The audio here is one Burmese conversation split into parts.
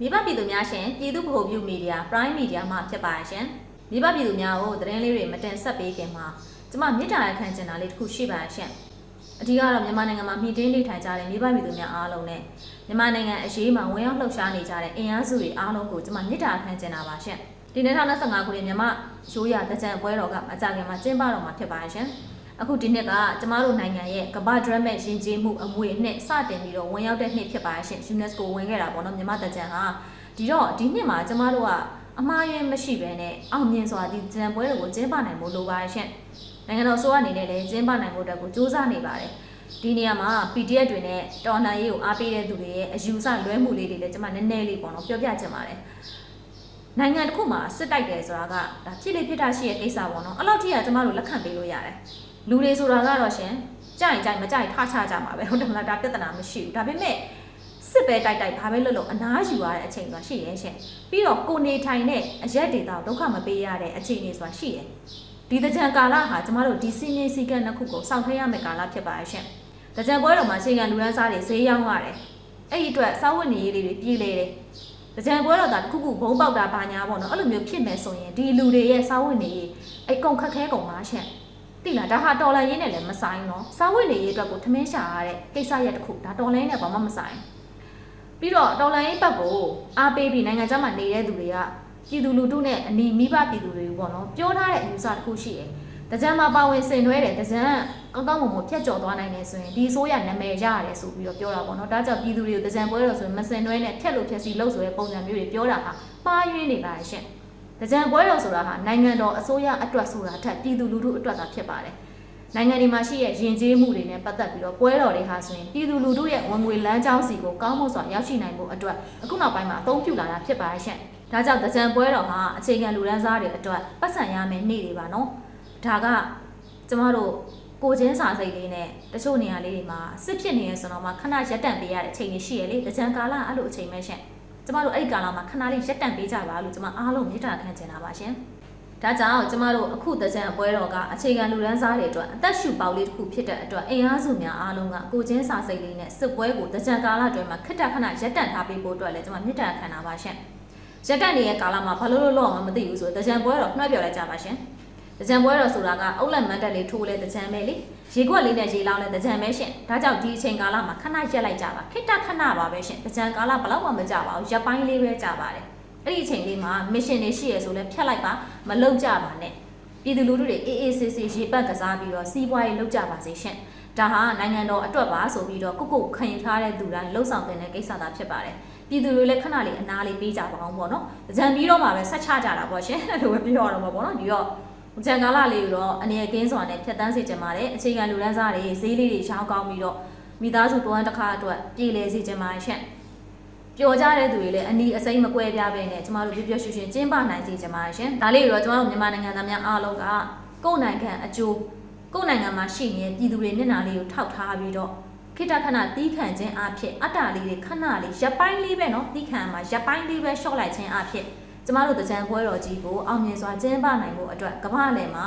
မိဘပြည်သူများရှင်ပြည်သူ့ဗဟိုပြုမီဒီယာ Prime Media မှာဖြစ်ပါရဲ့ရှင်မိဘပြည်သူများကိုသတင်းလေးတွေမတင်ဆက်ပေးခင်မှာကျမမေတ္တာရခံချင်တာလေးတစ်ခုရှိပါရဲ့ရှင်အဓိကတော့မြန်မာနိုင်ငံမှာမှီတင်းနေထိုင်ကြတဲ့မိဘပြည်သူများအားလုံးနဲ့မြန်မာနိုင်ငံအရေးမှာဝင်ရောက်လှုပ်ရှားနေကြတဲ့အင်အားစုတွေအားလုံးကိုကျမမေတ္တာခံချင်တာပါရှင်ဒီ2025ခုနှစ်မြန်မာရိုးရာတကြံပွဲတော်ကအကြခင်မှာကျင်းပတော်မှာဖြစ်ပါရဲ့ရှင် အခုဒီနှစ်ကကျမတို့နိုင်ငံရဲ့ကမ္ဘာဒရမတ်ယဉ်ကျေးမှုအမွေအနှစ်စတင်ပြီးတော့ဝင်ရောက်တဲ့နှစ်ဖြစ်ပါရဲ့ရှင် UNESCO ဝင်ခဲ့တာပေါ့နော်မြန်မာတကြံဟာဒီတော့ဒီနှစ်မှာကျမတို့ကအမှားယွင်းမရှိဘဲနဲ့အောင်မြင်စွာဒီကြံပွဲတွေကိုကျင်းပနိုင်ဖို့လိုပါရဲ့ရှင်နိုင်ငံတော်ဆိုအနေနဲ့လည်းကျင်းပနိုင်ဖို့အတွက်ကိုစူးစမ်းနေပါတယ်ဒီနေရာမှာ PDF တွေနဲ့တော်လှန်ရေးကိုအားပေးတဲ့သူတွေရဲ့အယူဆလွဲမှုလေးတွေလည်းကျမနည်းနည်းလေးပေါ့နော်ပြောပြချင်ပါတယ်နိုင်ငံတစ်ခုမှာစစ်တိုက်တယ်ဆိုတာကဒါဖြစ်လေဖြစ်တာရှိရဲ့ကိစ္စပေါ့နော်အဲ့လောက်ထိကကျမတို့လက်ခံပေးလို့ရတယ် လူတွေဆိုတာကတော့ရှင်ကြိုင်ကြိုင်မကြိုင်ထားချကြမှာပဲဟုတ်တယ်မလားဒါပြဿနာမရှိဘူးဒါပေမဲ့စစ်ပဲတိုက်တိုက်ဘာပဲလုပ်လို့အနားယူရတဲ့အချိန်ဆိုတာရှိရဲ့ရှင်ပြီးတော့ကိုနေထိုင်တဲ့အရက်ဒေတာဒုက္ခမပေးရတဲ့အချိန်တွေဆိုတာရှိရဲ့ဒီတကြံကာလဟာကျမတို့ဒီစီမင်းစည်းကမ်းနှစ်ခုကိုစောင့်ထည့်ရမယ့်ကာလဖြစ်ပါရဲ့ရှင်တကြံပွဲတော်မှာချိန်ခံလူရန်စားတွေဈေးရောင်းရတယ်အဲ့ဒီအတွက်စောက်ဝတ်နေရေးလေးတွေပြည်လေတယ်တကြံပွဲတော်ကတခုခုဘုံပေါက်တာဘာညာပေါ့နော်အဲ့လိုမျိုးဖြစ်မယ်ဆိုရင်ဒီလူတွေရဲ့စောက်ဝတ်နေရေးအဲ့ကုန်ခက်ခဲကုန်ပါရှင် တိလားဒါဟာတော်လန်ရေးနဲ့လည်းမဆိုင်နော်စောက်ဝတ်နေရေးအတွက်ကိုထမင်းရှာရတဲ့ကိစ္စရက်တစ်ခုဒါတော်လန်ရေးနဲ့ဘာမှမဆိုင်ပြီးတော့တော်လန်ရေးဘက်ကိုအားပေးပြီးနိုင်ငံခြားမှာနေတဲ့သူတွေကပြည်သူလူထုနဲ့အနီးမိဘပြည်သူတွေပေါ့နော်ပြောထားတဲ့အယူဆတစ်ခုရှိတယ်တကြံမှာပါဝင်ဆင်နွှဲတယ်တကြံကောင်းကောင်းမွန်မွန်ဖြတ်ကျော်သွားနိုင်တယ်ဆိုရင်ဒီအစိုးရနာမည်ရရတယ်ဆိုပြီးတော့ပြောတာပေါ့နော်ဒါကြောင့်ပြည်သူတွေကိုတကြံပွဲတော်ဆိုရင်မဆင်နွှဲနဲ့ဖြတ်လို့ဖြတ်စီလို့ဆိုတဲ့ပုံစံမျိုးတွေပြောတာဟာပါရွေးနေပါရဲ့ရှင်တ ကြံပွဲတော်ဆိုတာဟာနိုင်ငံတော်အစိုးရအတွက်ဆိုတာထက်ပြည်သူလူထုအတွက်သာဖြစ်ပါတယ်နိုင်ငံဒီမှာရှိတဲ့ယဉ်ကျေးမှုတွေနဲ့ပတ်သက်ပြီးတော့ပွဲတော်တွေဟာဆိုရင်ပြည်သူလူထုရဲ့ဝင်ငွေလမ်းကြောင်းစီကိုကောင်းမွန်စွာရောက်ရှိနိုင်ဖို့အတွက်အခုနောက်ပိုင်းမှာအသုံးပြုလာတာဖြစ်ပါရဲ့ရှင်ဒါကြောင့်တကြံပွဲတော်ဟာအခြေခံလူရန်စားတွေအတွက်ပတ်စံရမယ်နေ့တွေပါနော်ဒါကကျမတို့ကိုချင်းစာစိတ်လေးနဲ့တချို့နေရာလေးတွေမှာစစ်ဖြစ်နေရဆိုတော့မှခဏရက်တန့်ပေးရတဲ့အချိန်တွေရှိရလေတကြံကာလအဲ့လိုအချိန်ပဲရှင် ကျမတို့အဲ့ဒီကာလမှာခဏလေးရက်တန့်ပေးကြပါလို့ကျမအားလုံးမေတ္တာခံချင်တာပါရှင်ဒါကြောင့်ကျမတို့အခုတကြံအပွဲတော်ကအခြေခံလူရန်စားတွေအတွက်အသက်ရှူပေါက်လေးတစ်ခုဖြစ်တဲ့အတွက်အင်အားစုများအားလုံးကကိုချင်းစာစိတ်လေးနဲ့စစ်ပွဲကိုတကြံကာလအတွင်းမှာခက်တက်ခဏရက်တန့်ထားပေးဖို့အတွက်လည်းကျမမေတ္တာခံတာပါရှင်ရက်တန့်နေတဲ့ကာလမှာဘာလို့လို့လို့မှမသိဘူးဆိုတကြံပွဲတော်နှွှဲပြောလိုက်ကြပါရှင် တကြံပွဲတော်ဆိုတာကအုတ်လက်မန်းတက်လေးထိုးလဲတကြံပဲလေရေခွက်လေးနဲ့ရေလောင်းလဲတကြံပဲရှင်ဒါကြောင့်ဒီအချိန်ကာလမှာခဏရက်လိုက်ကြပါခိတ္တခဏပါပဲရှင်တကြံကာလဘလောက်မှမကြပါဘူးရက်ပိုင်းလေးပဲကြပါတယ်အဲ့ဒီအချိန်လေးမှာ mission တွေရှိရဆိုလဲဖြတ်လိုက်ပါမလုံကြပါနဲ့ပြည်သူလူထုတွေအေးအေးဆေးဆေးရေပတ်ကစားပြီးတော့စီးပွားရေးလုပ်ကြပါစေရှင်ဒါဟာနိုင်ငံတော်အတွက်ပါဆိုပြီးတော့ကုတ်ကုတ်ခံယူထားတဲ့သူတိုင်းလှုပ်ဆောင်တဲ့ကိစ္စသာဖြစ်ပါတယ်ပြည်သူတွေလည်းခဏလေးအနာလေးပေးကြပါအောင်ပေါ့နော်။ကြံပြီးတော့မှပဲဆက်ချကြတာပေါ့ရှင်။အဲ့လိုပဲပြောရတော့မှာပေါ့နော်။ဒီတော့ ကြံကာလလေးကိုတော့အနေကင်းစွာနဲ့ဖြတ်တန်းစေချင်ပါတယ်အခြေခံလူတန်းစားတွေဈေးလေးတွေရှောင်းကောင်းပြီးတော့မိသားစုတဝမ်းတစ်ခါအတွက်ပြည်လဲစေချင်ပါတယ်ရှင့်ပျော်ကြတဲ့သူတွေလည်းအနီအစိမ်းမကွဲပြားပဲနဲ့ကျမတို့ပြည့်ပြည့်ရွှင်ရွှင်ကျင်းပနိုင်စေချင်ပါတယ်ရှင်။ဒါလေးကိုတော့ကျမတို့မြန်မာနိုင်ငံသားများအားလုံးကကိုယ်နိုင်ငံအကျိုးကိုယ်နိုင်ငံမှာရှိနေတဲ့ပြည်သူတွေမျက်နှာလေးကိုထောက်ထားပြီးတော့ခိတခဏတီးခံခြင်းအဖြစ်အတ္တလေးတွေခဏလေးရပ်ပိုင်းလေးပဲနော်တီးခံမှာရပ်ပိုင်းလေးပဲရှော့လိုက်ခြင်းအဖြစ် ကျမတို့တကြံပွဲတော်ကြီးကိုအောင်မြင်စွာကျင်းပနိုင်ဖို့အတွက်ကမ္ဘာလယ်မှာ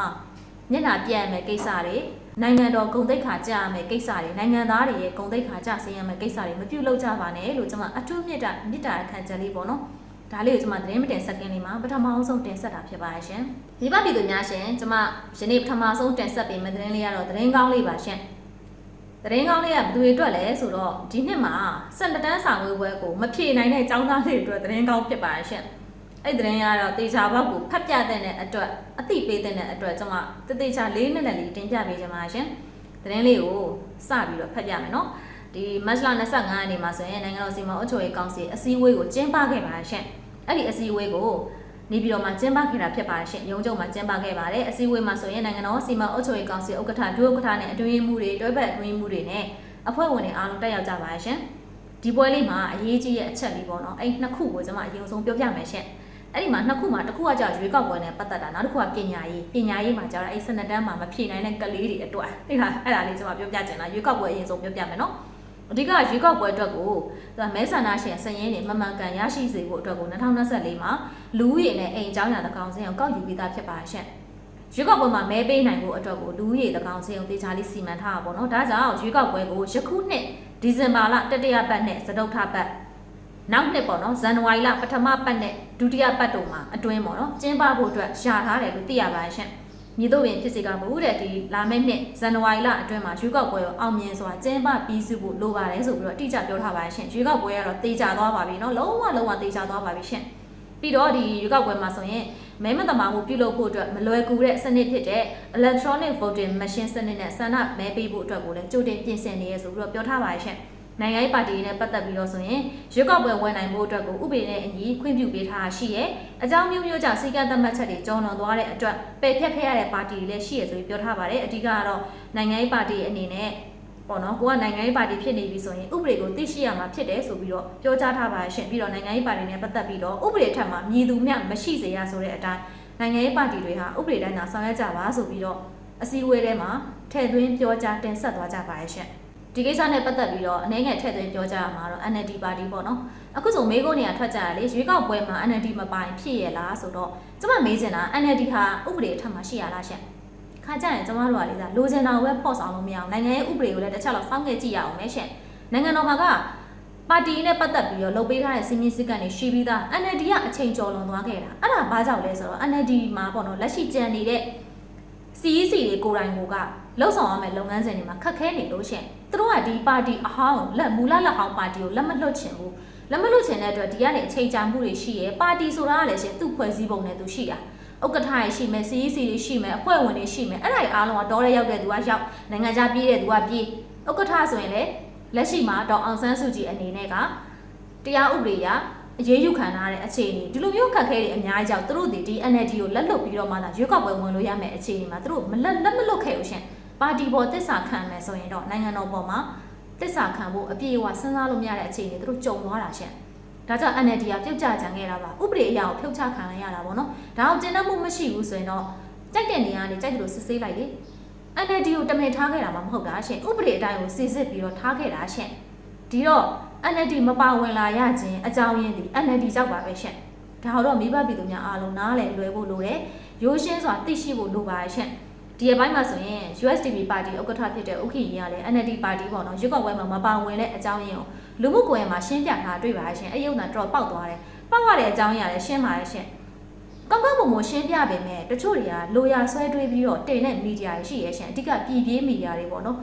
မျက်နှာပြတ်မယ်ကိစ္စတွေနိုင်ငံတော်ဂုံတိတ်ခါကြရမယ်ကိစ္စတွေနိုင်ငံသားတွေရဲ့ဂုံတိတ်ခါကြဆင်းရမယ်ကိစ္စတွေမပြုတ်လောက်ကြပါနဲ့လို့ကျွန်မအထူးမြတ်တာမြတ်တာခံချက်လေးပေါ့နော်ဒါလေးကိုကျွန်မသတင်းမတင်စက်ကင်းလေးမှာပထမအောင်ဆုံးတင်ဆက်တာဖြစ်ပါရဲ့ရှင်မိဘပြည်သူများရှင်ကျွန်မယနေ့ပထမဆုံးတင်ဆက်ပေးမယ့်သတင်းလေးကတော့သတင်းကောင်းလေးပါရှင်သတင်းကောင်းလေးကဘယ်သူတွေအတွက်လဲဆိုတော့ဒီနှစ်မှာဆက်လက်တန်းဆောင်ဝေးပွဲကိုမဖြေနိုင်တဲ့ចောင်းသားတွေအတွက်သတင်းကောင်းဖြစ်ပါရဲ့ရှင် အဲ့ဒီသတင်းကတော့တေချာဘောက်ကိုဖတ်ပြတဲ့အတွက်အသိပေးတဲ့အတွက်ကျွန်မတသေးချာလေးနဲ့လေးတင်ပြပေးချင်ပါရှင်သတင်းလေးကိုစပြီးတော့ဖတ်ပြမယ်နော်ဒီမတ်လ25ရက်နေ့မှာဆိုရင်နိုင်ငံတော်စီမံအုပ်ချုပ်ရေးကောင်စီအစည်းအဝေးကိုကျင်းပခဲ့ပါရှင်အဲ့ဒီအစည်းအဝေးကိုနေပြည်တော်မှာကျင်းပခဲ့တာဖြစ်ပါရှင်ရုံးချုပ်မှာကျင်းပခဲ့ပါတယ်အစည်းအဝေးမှာဆိုရင်နိုင်ငံတော်စီမံအုပ်ချုပ်ရေးကောင်စီဥက္ကဋ္ဌဒုဥက္ကဋ္ဌနဲ့အတွင်းမှုတွေတွဲဘက်အတွင်းမှုတွေနဲ့အဖွဲ့ဝင်တွေအားလုံးတက်ရောက်ကြပါရှင်ဒီပွဲလေးမှာအရေးကြီးတဲ့အချက်လေးပေါ့နော်အဲ့နှစ်ခုကိုကျွန်မအရင်ဆုံးပြောပြမယ်ရှင် အဲ့ဒီမှာနှစ်ခုမှာတစ်ခုကကြာရွေးကောက်ပွဲနဲ့ပတ်သက်တာနောက်တစ်ခုကပညာရေးပညာရေးမှာကြာတော့အဲ့စနတန်းမှာမဖြေနိုင်တဲ့ကလေးတွေအတွက်သိလားအဲ့ဒါလေးကျွန်မပြောပြချင်တာရွေးကောက်ပွဲအရင်ဆုံးပြောပြမယ်နော်အဓိကရွေးကောက်ပွဲအတွက်ကိုသူကမဲဆန္ဒရှင်စည်ရင်းတွေမမှန်ကန်ရရှိစေဖို့အတွက်ကို2024မှာလူဦးရေနဲ့အိမ်အကြောင်းအရာတကောင်စင်းအောင်ကောက်ယူပြီးသားဖြစ်ပါရှင့်ရွေးကောက်ပွဲမှာမဲပေးနိုင်ဖို့အတွက်ကိုလူဦးရေတကောင်စင်းအောင်တေချာလေးစီမံထားတာပေါ့နော်ဒါကြောင့်ရွေးကောက်ပွဲကိုယခုနှစ်ဒီဇင်ဘာလတတိယပတ်နဲ့စတုထပတ် နောက်နှစ်ပေါ့နော်ဇန်နဝါရီလပထမပတ်နဲ့ဒုတိယပတ်တို့မှာအတွင်းပေါ့နော်ကျင်းပဖို့အတွက်ရှာထားတယ်လို့သိရပါတယ်ရှင်မြေတို့ပင်ဖြစ်စေကမဟုတ်တဲ့ဒီလာမယ့်နှစ်ဇန်နဝါရီလအတွင်းမှာရွေးကောက်ပွဲကိုအောင်မြင်စွာကျင်းပပြီးစုဖို့လိုပါတယ်ဆိုပြီးတော့အတိအကျပြောထားပါတယ်ရှင်ရွေးကောက်ပွဲကတော့တေချာသွားပါပြီเนาะလုံးဝလုံးဝတေချာသွားပါပြီရှင်ပြီးတော့ဒီရွေးကောက်ပွဲမှာဆိုရင်မဲမတမာမှုပြုလုပ်ဖို့အတွက်မလွယ်ကူတဲ့စနစ်ဖြစ်တဲ့ electronic voting machine စနစ်နဲ့ဆန္ဒမဲပေးဖို့အတွက်ကိုလည်းကြိုတင်ပြင်ဆင်နေရဆိုပြီးတော့ပြောထားပါတယ်ရှင် နိုင်ငံရေးပါတီတွေနဲ့ပတ်သက်ပြီးတော့ဆိုရင်ရွေးကောက်ပွဲဝင်နိုင်ဖို့အတွက်ကိုဥပဒေနဲ့အညီခွင့်ပြုပေးထားရှိရဲအကြောင်းမျိုးမျိုးကြောင့်စီကံသတ်မှတ်ချက်တွေကျော်လွန်သွားတဲ့အတွက်ပယ်ဖျက်ခဲ့ရတဲ့ပါတီတွေလည်းရှိရဆိုပြီးပြောထားပါတယ်အဓိကကတော့နိုင်ငံရေးပါတီအနေနဲ့ပေါ့နော်ကိုကနိုင်ငံရေးပါတီဖြစ်နေပြီဆိုရင်ဥပဒေကိုသိရှိရမှာဖြစ်တယ်ဆိုပြီးတော့ပြောကြားထားပါရှင်ပြီးတော့နိုင်ငံရေးပါတီနဲ့ပတ်သက်ပြီးတော့ဥပဒေထက်မှာမြည်သူမြမရှိစေရဆိုတဲ့အတိုင်းနိုင်ငံရေးပါတီတွေဟာဥပဒေတိုင်းသာဆောင်ရွက်ကြပါဆိုပြီးတော့အစည်းအဝေးထဲမှာထည့်သွင်းပြောကြားတင်ဆက်သွားကြပါရဲ့ရှင် ဒီကိစ္စနဲ့ပတ်သက်ပြီးတော့အနေငယ်ထည့်သွင်းပြောကြားရမှာတော့ NLD ပါတီပေါ့နော်အခုဆိုမေးခွန်းနေရထွက်ကြရလေရွေးကောက်ပွဲမှာ NLD မပိုင်ဖြစ်ရလားဆိုတော့ကျမမေးချင်တာ NLD ဟာဥပဒေအထက်မှာရှိရလားရှင်ခါကြရင်ကျမတို့ကလေလိုချင်တာကိုပဲဖော့ဆောင်လို့မရအောင်နိုင်ငံရေးဥပဒေကိုလည်းတစ်ချက်လောက်စောင့်ကြည့်ကြည့်ရအောင်မယ်ရှင်နိုင်ငံတော်မှာကပါတီနဲ့ပတ်သက်ပြီးတော့လုပ်ပေးထားတဲ့စီမင်းစည်းကမ်းတွေရှိပြီးသား NLD ကအချိန်ကျော်လွန်သွားခဲ့တာအဲ့ဒါဘာကြောင့်လဲဆိုတော့ NLD မှာပေါ့နော်လက်ရှိကြံနေတဲ့ CEC တွေကိုယ်တိုင်ကိုက လှုပ်ဆောင်ရမယ့်လုပ်ငန်းစဉ်တွေမှာခက်ခဲနေလို့ရှင်သူတို့ကဒီပါတီအဟောင်းလက်မူလလက်ဟောင်းပါတီကိုလက်မလွတ်ချင်ဘူးလက်မလွတ်ချင်တဲ့အတွက်ဒီကနေအချိန်ကြာမှုတွေရှိရယ်ပါတီဆိုတာကလည်းရှင်သူ့ဖွဲ့စည်းပုံနဲ့သူရှိတာဥက္ကဋ္ဌရရှိမယ် CEC တွေရှိမယ်အဖွဲ့ဝင်တွေရှိမယ်အဲ့ဒါတွေအားလုံးကတော့ရဲရောက်တဲ့သူကရောက်နိုင်ငံခြားပြေးတဲ့သူကပြေးဥက္ကဋ္ဌဆိုရင်လည်းလက်ရှိမှာတော့အောင်ဆန်းစုကြည်အနေနဲ့ကတရားဥပဒေအရအရေးယူခံထားတဲ့အခြေအနေဒီလိုမျိုးခက်ခဲတွေအများကြီးကြောင့်သူတို့ဒီဒီ NLD ကိုလက်လွတ်ပြီးတော့မှလာရွေးကောက်ပွဲဝင်လို့ရမယ့်အခြေအနေမှာသူတို့မလက်လက်မလွတ်ခဲ့ဘူးရှင် ပါတီပေါ်တစ္ဆာခံမယ်ဆိုရင်တော့နိုင်ငံတော်ပေါ်မှာတစ္ဆာခံဖို့အပြည့်အဝစဉ်းစားလို့မရတဲ့အခြေအနေသူတို့ကြုံသွားတာရှင်ဒါကြောင့် NLD ကပြုတ်ကျကြံခဲ့တာပါဥပဒေအရာကိုဖြုတ်ချခံလိုက်ရတာပေါ့နော်ဒါအောင်ကျင့်တတ်မှုမရှိဘူးဆိုရင်တော့ကြိုက်တဲ့နေရာကနေကြိုက်တယ်လို့စစ်ဆေးလိုက်လေ NLD ကိုတမင်ထားခဲ့တာမှမဟုတ်တာရှင်ဥပဒေအတိုင်းကိုစစ်စစ်ပြီးတော့ထားခဲ့တာရှင်ဒီတော့ NLD မပါဝင်လာရခြင်းအကြောင်းရင်းဒီ NLD ကြောက်ပါပဲရှင်ဒါတော့မိဘပြည်သူများအားလုံးနားလည်လွယ်ဖို့လိုတယ်ရိုးရှင်းစွာသိရှိဖို့လိုပါရှင် ဒီအပိုင်းမှာဆိုရင် USDP ပါတီဥက္ကဋ္ဌဖြစ်တဲ့ဥက္ကဋ္ဌကြီးကလည်း NLD ပါတီပေါ့နော်ရွေးကောက်ပွဲမှာမပါဝင်တဲ့အကြောင်းရင်းကိုလူမှုကွန်ရက်မှာရှင်းပြထားတွေ့ပါရှင်အယုံသာတော့ပေါက်သွားတယ်ပေါက်ရတဲ့အကြောင်းရင်းကလည်းရှင်းပါရဲ့ရှင်ကောင်းကောင်းမွန်မွန်ရှင်းပြပေမဲ့တချို့တွေကလိုရာဆွဲတွေးပြီးတော့တင်တဲ့မီဒီယာတွေရှိရဲ့ရှင်အဓိကပြည်ပြေးမီဒီယာတွေပေါ့နော်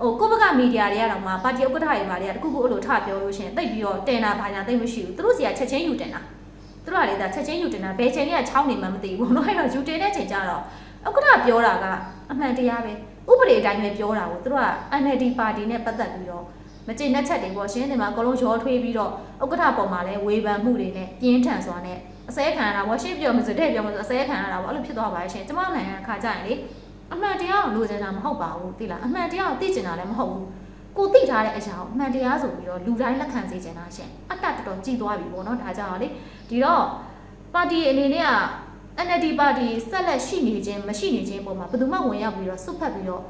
ဟိုကိုဘကမီဒီယာတွေကတော့မှပါတီဥက္ကဋ္ဌတွေပါတွေကတခုခုအဲ့လိုထပြောလို့ရှင်တိတ်ပြီးတော့တင်တာဘာညာတိတ်မရှိဘူးသူတို့စီကချက်ချင်းယူတင်တာသူတို့ကလေဒါချက်ချင်းယူတင်တာဘယ်ချိန်ကချောင်းနေမှမသိဘူးပေါ့နော်အဲ့တော့ယူတင်တဲ့ချိန်ကျတော့ ဥက္ကဋ္ဌပြောတာကအမှန်တရားပဲဥပဒေအတိုင်းပဲပြောတာကိုသူတို့က NLD ပါတီနဲ့ပတ်သက်ပြီးတော့မကျေနပ်ချက်တွေပေါ့ရှင်ဒီမှာအကုန်လုံးရောထွေးပြီးတော့ဥက္ကဋ္ဌပုံမှာလည်းဝေဖန်မှုတွေနဲ့ပြင်းထန်စွာနဲ့အစဲခံရတာပေါ့ရှင်းပြောမှဆိုတဲ့ပြောမှဆိုအစဲခံရတာပေါ့အဲ့လိုဖြစ်သွားပါရဲ့ရှင်ကျမနိုင်ငံခါကြရင်လေအမှန်တရားကိုလိုချင်တာမဟုတ်ပါဘူးသိလားအမှန်တရားကိုသိချင်တာလည်းမဟုတ်ဘူးကိုသိထားတဲ့အရာကိုအမှန်တရားဆိုပြီးတော့လူတိုင်းလက်ခံစေချင်တာရှင်အတ္တတော်တော်ကြည်သွားပြီပေါ့နော်ဒါကြောင့်လေဒီတော့ပါတီအနေနဲ့က NLD ပါတီဆက်လက်ရှိနေခြင်းမရှိနေခြင်းပုံမှာဘယ်သူမှဝင်ရောက်ပြီးတော့စွတ်ဖက်ပြီးတော့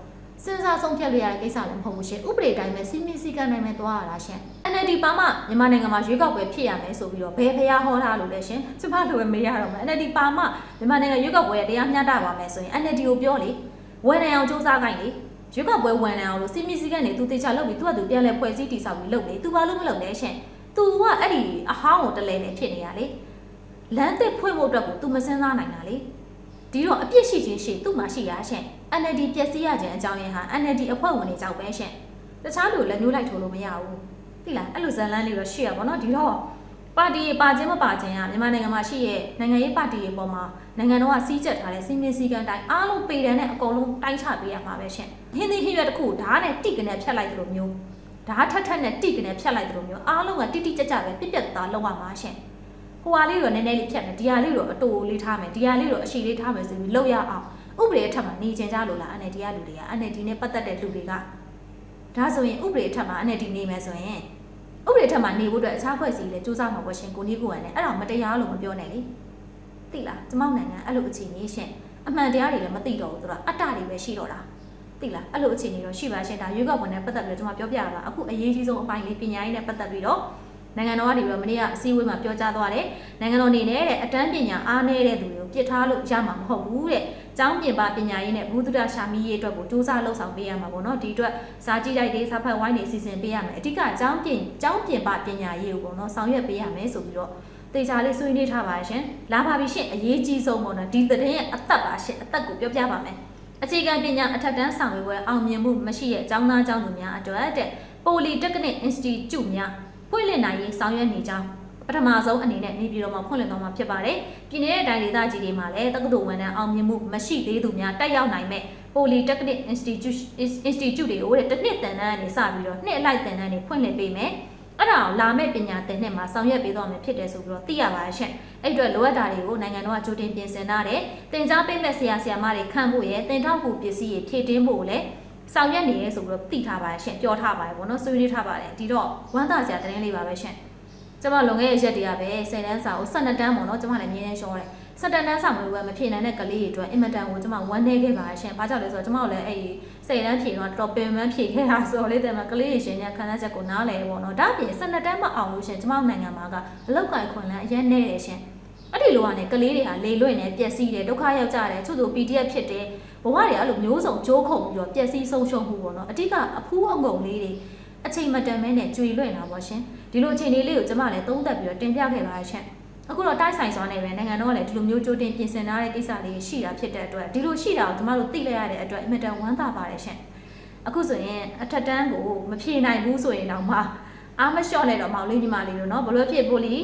စဉ်းစားဆုံးဖြတ်လို့ရတဲ့ကိစ္စလည်းမဟုတ်ဘူးရှင်ဥပဒေတိုင်းပဲစီမီစီကနိုင်မယ်သွားရတာရှင် NLD ပါမှမြန်မာနိုင်ငံမှာရွေးကောက်ပွဲဖြစ်ရမယ်ဆိုပြီးတော့ဘယ်ဖျားဟောထားလို့လဲရှင်ကျမတို့ပဲမေးရတော့မယ် NLD ပါမှမြန်မာနိုင်ငံရွေးကောက်ပွဲရတရားမျှတပါမယ်ဆိုရင် NLD ကိုပြောလေဝန်နိုင်အောင်စူးစမ်းခိုင်းလေရွေးကောက်ပွဲဝန်နိုင်အောင်လို့စီမီစီကနေသူတေချာလုပ်ပြီးသူကသူပြန်လဲဖွဲ့စည်းတည်ဆောက်ပြီးလုပ်လေသူဘာလို့မလုပ်လဲရှင်သူကအဲ့ဒီအဟောင်းကိုတလဲလဲဖြစ်နေရလေ လမ်းသစ်ဖွင့်ဖို့အတွက်ကိုသူမစင်းစားနိုင်တာလေဒီတော့အပြစ်ရှိခြင်းရှိသူ့မှာရှိရရှင် NLD ပျက်စီးရခြင်းအကြောင်းရင်းဟာ NLD အဖွဲ့ဝင်တွေကြောင့်ပဲရှင်တခြားလူလက်ညှိုးလိုက်ထိုးလို့မရဘူးသိလားအဲ့လိုဇလန်းလေးတော့ရှိရပါတော့ဒီတော့ပါတီပါခြင်းမပါခြင်းကမြန်မာနိုင်ငံမှာရှိရဲ့နိုင်ငံရေးပါတီတွေပေါ်မှာနိုင်ငံတော်ကစီးကျက်ထားတဲ့စီမင်းစည်းကမ်းတိုင်းအားလုံးပေတံနဲ့အကုန်လုံးတိုင်းချပေးရမှာပဲရှင်ဟင်းသီးဟင်းရွက်တစ်ခုဓာတ်နဲ့တိကနေဖြတ်လိုက်သလိုမျိုးဓာတ်ထက်ထက်နဲ့တိကနေဖြတ်လိုက်သလိုမျိုးအားလုံးကတိတိကျကျပဲပြက်ပြက်သားလောက်ရမှာရှင် ဟိုဟာလေးတော့နည်းနည်းလေးဖြတ်မယ်ဒီဟာလေးတော့အတူလေးထားမယ်ဒီဟာလေးတော့အရှိလေးထားမယ်ဆိုပြီးလောက်ရအောင်ဥပဒေအထက်မှာနေချင်ကြလို့လား NLD ကလူတွေက NLD နဲ့ပတ်သက်တဲ့လူတွေကဒါဆိုရင်ဥပဒေအထက်မှာ NLD နေမယ်ဆိုရင်ဥပဒေထက်မှာနေဖို့အတွက်အခြားဖွဲ့စည်းလေစူးစမ်းမှာပေါ့ရှင်ကိုကြီးကိုရနဲ့အဲ့ဒါမတရားလို့မပြောနဲ့လေသိလားကျမောက်နိုင်ငံအဲ့လိုအခြေအနေရှင်အမှန်တရားတွေလည်းမသိတော့ဘူးသူကအတ္တတွေပဲရှိတော့တာသိလားအဲ့လိုအခြေအနေတော့ရှိပါရှင်ဒါရွေးကောက်ပွဲနဲ့ပတ်သက်ပြီးတော့ကျွန်မပြောပြတာပါအခုအရေးကြီးဆုံးအပိုင်းလေးပညာရေးနဲ့ပတ်သက်ပြီးတော့ နိုင်ငံတော်ကနေပြီးတော့မနေ့ကအစည်းအဝေးမှာပြောကြားသွားတယ်နိုင်ငံတော်အနေနဲ့တဲ့အတန်းပညာအားနည်းတဲ့သူတွေကိုပြစ်ထားလို့ရမှာမဟုတ်ဘူးတဲ့ကျောင်းပြင်ပပညာရေးနဲ့ဘုဒ္ဓတာရှာမီရေးအတွက်ကိုစူးစမ်းလှုပ်ဆောင်ပေးရမှာပေါ့နော်ဒီအတွက်စာကြည့်တိုက်တွေစာဖတ်ဝိုင်းတွေအစီအစဉ်ပေးရမယ်အဓိကကျောင်းပြင်ကျောင်းပြင်ပပညာရေးကိုပေါ့နော်ဆောင်ရွက်ပေးရမယ်ဆိုပြီးတော့တေချာလေးဆွေးနွေးထားပါရှင်လာပါပြီရှင်အရေးကြီးဆုံးပေါ့နော်ဒီသတင်းရဲ့အသက်ပါရှင်အသက်ကိုပြောပြပါမယ်အခြေခံပညာအထက်တန်းဆောင်ရွက်ပွဲအောင်မြင်မှုမရှိတဲ့ကျောင်းသားကျောင်းသူများအတွက်တဲ့ Polytechnic Institute များ ဖွင့်လှစ်နိုင်ရေးဆောင်ရွက်နေကြောင်းပထမဆုံးအနေနဲ့နေပြည်တော်မှာဖွင့်လှစ်သွားမှာဖြစ်ပါတယ်။ပြည်내ရဲ့တိုင်းဒေသကြီးတွေမှာလည်းတက္ကသိုလ်ဝန်ထမ်းအောင်မြင်မှုမရှိသေးသူများတက်ရောက်နိုင်မဲ့ Polytechnic Institute Institute တွေကိုတဲ့တစ်နှစ်တန်တန်းကနေစပြီးတော့နှစ်အလိုက်တန်တန်းတွေဖွင့်လှစ်ပေးမယ်။အဲ့ဒါကိုလာမဲ့ပညာသင်နှစ်မှာဆောင်ရွက်ပေးသွားမယ်ဖြစ်တယ်ဆိုပြီးတော့သိရပါရှင့်။အဲ့အတွက်လိုအပ်တာတွေကိုနိုင်ငံတော်ကကြိုတင်ပြင်ဆင်ထားတယ်။တင် जा ပေးမဲ့ဆရာဆရာမတွေခံဖို့ရယ်တင်ထောက်ဖို့ပစ္စည်းတွေဖြည့်တင်းဖို့လည်း ဆောင်ရွက်နေရဲဆိုပြီးတော့သိထားပါတယ်ရှင့်ပြောထားပါတယ်ဗောနော်ဆွေးနွေးထားပါတယ်ဒီတော့ဝမ်းသာစရာသတင်းလေးပါပဲရှင့်ကျမလွန်ခဲ့တဲ့ရက်တည်းကပဲ10တန်းစာကို12တန်းပေါ့နော်ကျမလည်းမြင်းနေရှောတယ်17တန်းစာမျိုးပဲမဖြေနိုင်တဲ့ကလေးတွေအတွက်အင်မတန်ကိုကျမဝမ်းနေခဲ့ပါရှင့်ဘာကြောင့်လဲဆိုတော့ကျမတို့လည်းအဲ့ဒီ10တန်းဖြေတော့တော်ပင်မဖြေခဲ့တာဆိုတော့လေတဲ့မှာကလေးတွေရှင်ညာခံစားချက်ကိုနားလဲပေါ့နော်ဒါအပြင်12တန်းမအောင်လို့ရှင်ကျမတို့နိုင်ငံမှာကအလောက်ကင်ခွန်လန်းအရင်နေတယ်ရှင်အဲ့ဒီလိုကနေကလေးတွေဟာလေလွင့်နေပျက်စီးတယ်ဒုက္ခရောက်ကြတယ်ချို့ဆို PDF ဖြစ်တယ် ဘဝတွေအဲ့လိုမျိုးစုံကြိုးခုံပြီးတော့ပျက်စီးဆုံးရှုံးမှုပေါ့နော်အတိကအဖူးအငုံလေးတွေအချိန်မတန်မဲနဲ့ကြွေလွင့်တာပေါ့ရှင်ဒီလိုအခြေအနေလေးကိုကျမလည်းသုံးသပ်ပြီးတော့တင်ပြခဲ့ပါရှင်အခုတော့တိုက်ဆိုင်စွာနဲ့ပဲနိုင်ငံတော်ကလည်းဒီလိုမျိုးကြိုတင်ပြင်ဆင်ထားတဲ့ကိစ္စလေးရှိတာဖြစ်တဲ့အတွက်ဒီလိုရှိတာကိုကျမတို့သိလိုက်ရတဲ့အတွက်အင်မတန်ဝမ်းသာပါတယ်ရှင်အခုဆိုရင်အထက်တန်းကိုမဖြေနိုင်ဘူးဆိုရင်တော့မှအားမလျှော့နဲ့တော့မောင်လေးညီမလေးတို့နော်ဘလို့ဖြစ်ပို့လီ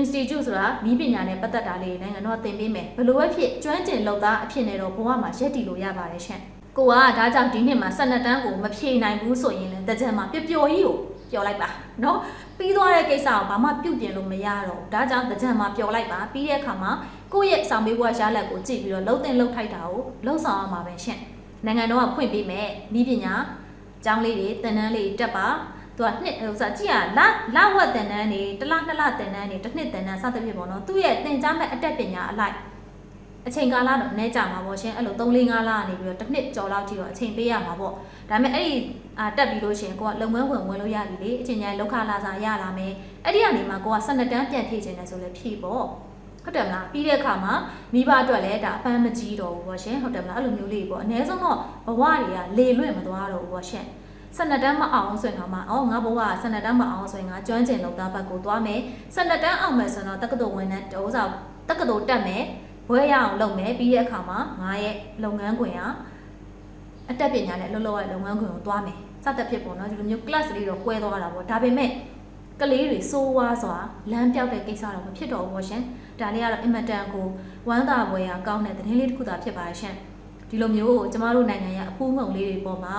institute ဆိုတာဤပညာနဲ့ပတ်သက်တာလေးနိုင်ငံတော်သင်ပေးမယ်ဘလို့ပဲဖြစ်ကျွမ်းကျင်လောက်သားအဖြစ်နဲ့တော့ဘဝမှာရက်တည်လို့ရပါတယ်ရှင်ကိုကဒါကြောင့်ဒီနှစ်မှာ12တန်းကိုမဖြေနိုင်ဘူးဆိုရင်လည်းတကြံမှာပျော်ပျော်ကြီးကိုပျော်လိုက်ပါနော်ပြီးသွားတဲ့ကိစ္စကိုဘာမှပြုတ်ပြင်လို့မရတော့ဘူးဒါကြောင့်တကြံမှာပျော်လိုက်ပါပြီးတဲ့အခါမှာကိုယ့်ရဲ့ဆောင်ပေးဘွားရလက်ကိုကြည့်ပြီးတော့လှုပ်တင်လှုပ်ထိုက်တာကိုလှုပ်ဆောင်အောင်ပါပဲရှင်နိုင်ငံတော်ကဖွင့်ပေးမယ်ဤပညာကျောင်းလေးတွေသင်တန်းလေးတက်ပါ သူကနှစ်ဟိုစားကြည့်ရလလဝက်တင်တန်းနေတစ်လနှစ်လတင်တန်းနေတစ်နှစ်တင်တန်းစသဖြင့်ပေါ့နော်သူ့ရဲ့သင်ကြားမဲ့အတက်ပညာအလိုက်အချိန်ကာလတော့နည်းကြမှာပေါ့ရှင်အဲ့လို3 4 5လနေပြီးတော့တစ်နှစ်ကျော်လောက်ထိတော့အချိန်ပေးရမှာပေါ့ဒါပေမဲ့အဲ့ဒီအာတက်ပြီးလို့ရှင်ကိုကလုံမွဲဝင်ဝင်လို့ရပြီလေအချိန်ကြီးလောက်ခလာစားရလာမယ်အဲ့ဒီကနေမှကိုက12တန်းပြန်ဖြည့်ခြင်းလဲဆိုလဲဖြည့်ပေါ့ဟုတ်တယ်မလားပြီးတဲ့အခါမှာမိဘအတွက်လည်းဒါအပန်းမကြီးတော့ဘူးပေါ့ရှင်ဟုတ်တယ်မလားအဲ့လိုမျိုးလေးပေါ့အနည်းဆုံးတော့ဘဝတွေကလေလွင့်မသွားတော့ဘူးပေါ့ရှင် ဆနတန်းမအောင်ဆိုရင်တော့မှအော်ငါဘဝကဆနတန်းမအောင်ဆိုရင်ငါကျွမ်းကျင်လောက်သားဘက်ကိုသွားမယ်ဆနတန်းအောင်မယ်ဆိုတော့တက္ကသိုလ်ဝင်တဲ့ဥစားတက္ကသိုလ်တက်မယ်ဘွဲရအောင်လုပ်မယ်ပြီးတဲ့အခါမှာငါရဲ့လုပ်ငန်းခွင်ကအတက်ပညာနဲ့လှုပ်လှုပ်ရလုပ်ငန်းခွင်ကိုသွားမယ်စသဖြင့်ပေါ့နော်ဒီလိုမျိုး class လေးတော့ကွဲသွားတာပေါ့ဒါပေမဲ့ကလေးတွေစိုးဝါးစွာလမ်းပြောက်တဲ့ကိစ္စတော့မဖြစ်တော့ဘူးရှင်ဒါလေးကတော့အင်မတန်ကိုဝမ်းသာပွဲရကောင်းတဲ့သတင်းလေးတစ်ခုသာဖြစ်ပါရှင်ဒီလိုမျိုးကျမတို့နိုင်ငံရဲ့အဖူးငုံလေးတွေပေါ်မှာ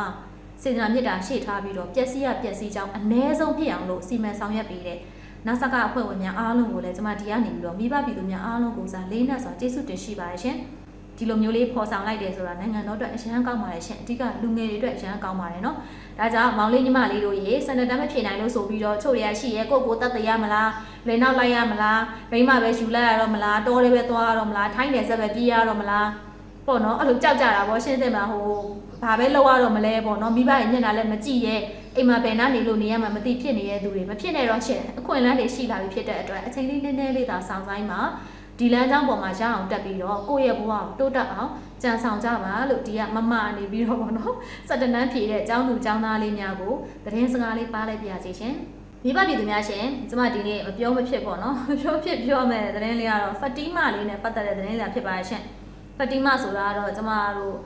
စေတနာမြစ်တာရှေ့ထားပြီးတော့ပျက်စီးရပျက်စီးကြောင်းအ ਨੇ ဆုံးဖြစ်အောင်လို့စီမံဆောင်ရွက်ပေးတဲ့နာဆာကအဖွဲ့ဝင်များအားလုံးကိုလည်းကျွန်မဒီကနေပြီးတော့မိဘပြည်သူများအားလုံးကိုစားလေးနက်စွာကျေးဇူးတင်ရှိပါတယ်ရှင်ဒီလိုမျိုးလေးဖော်ဆောင်လိုက်တယ်ဆိုတာနိုင်ငံတော်အတွက်အရန်ကောင်းပါတယ်ရှင်အဓိကလူငယ်တွေအတွက်အရန်ကောင်းပါတယ်နော်ဒါကြောင့်မောင်လေးညီမလေးတို့ရေစနတမ်းမဖြေနိုင်လို့ဆိုပြီးတော့ချုပ်ရရှိရဲကိုကိုတတ်တရမလားလေနောက်လိုက်ရမလားမိမပဲယူလိုက်ရတော့မလားတောလေးပဲသွားရတော့မလားထိုင်းနယ်ဆက်ပဲပြေးရတော့မလား ပေါ့နော်အဲ့လိုကြောက်ကြတာပေါ့ရှင်းတယ်မှာဟိုဘာပဲလောက်ရတော့မလဲပေါ့နော်မိဘရဲ့ညံ့တာလည်းမကြည့်ရဲအိမ်မှာဘယ်နာနေလို့နေရမှမသိဖြစ်နေတဲ့သူတွေမဖြစ်နေတော့ရှင်းအခွင့်အလမ်းတွေရှိလာပြီဖြစ်တဲ့အတွက်အချိန်လေးနည်းနည်းလေးသာဆောင်ဆိုင်မှာဒီလမ်းကြောင်းပေါ်မှာရအောင်တက်ပြီးတော့ကိုယ့်ရဲ့ဘဝကိုတိုးတက်အောင်ကြံဆောင်ကြပါလို့ဒီကမမနေပြီးတော့ပေါ့နော်စက်တနန်းဖြေတဲ့အကြောင်းသူအကြောင်းသားလေးများကိုသတင်းစကားလေးပါလိုက်ပြရစီရှင်မိဘပြည်သူများရှင်ကျမဒီနေ့မပြောမဖြစ်ပေါ့နော်မပြောဖြစ်ပြောမယ်သတင်းလေးကတော့ဖတီမာလေးနဲ့ပတ်သက်တဲ့သတင်းလေးဖြစ်ပါရှင် ဖတီမာဆိုတာကတော့ကျမတို့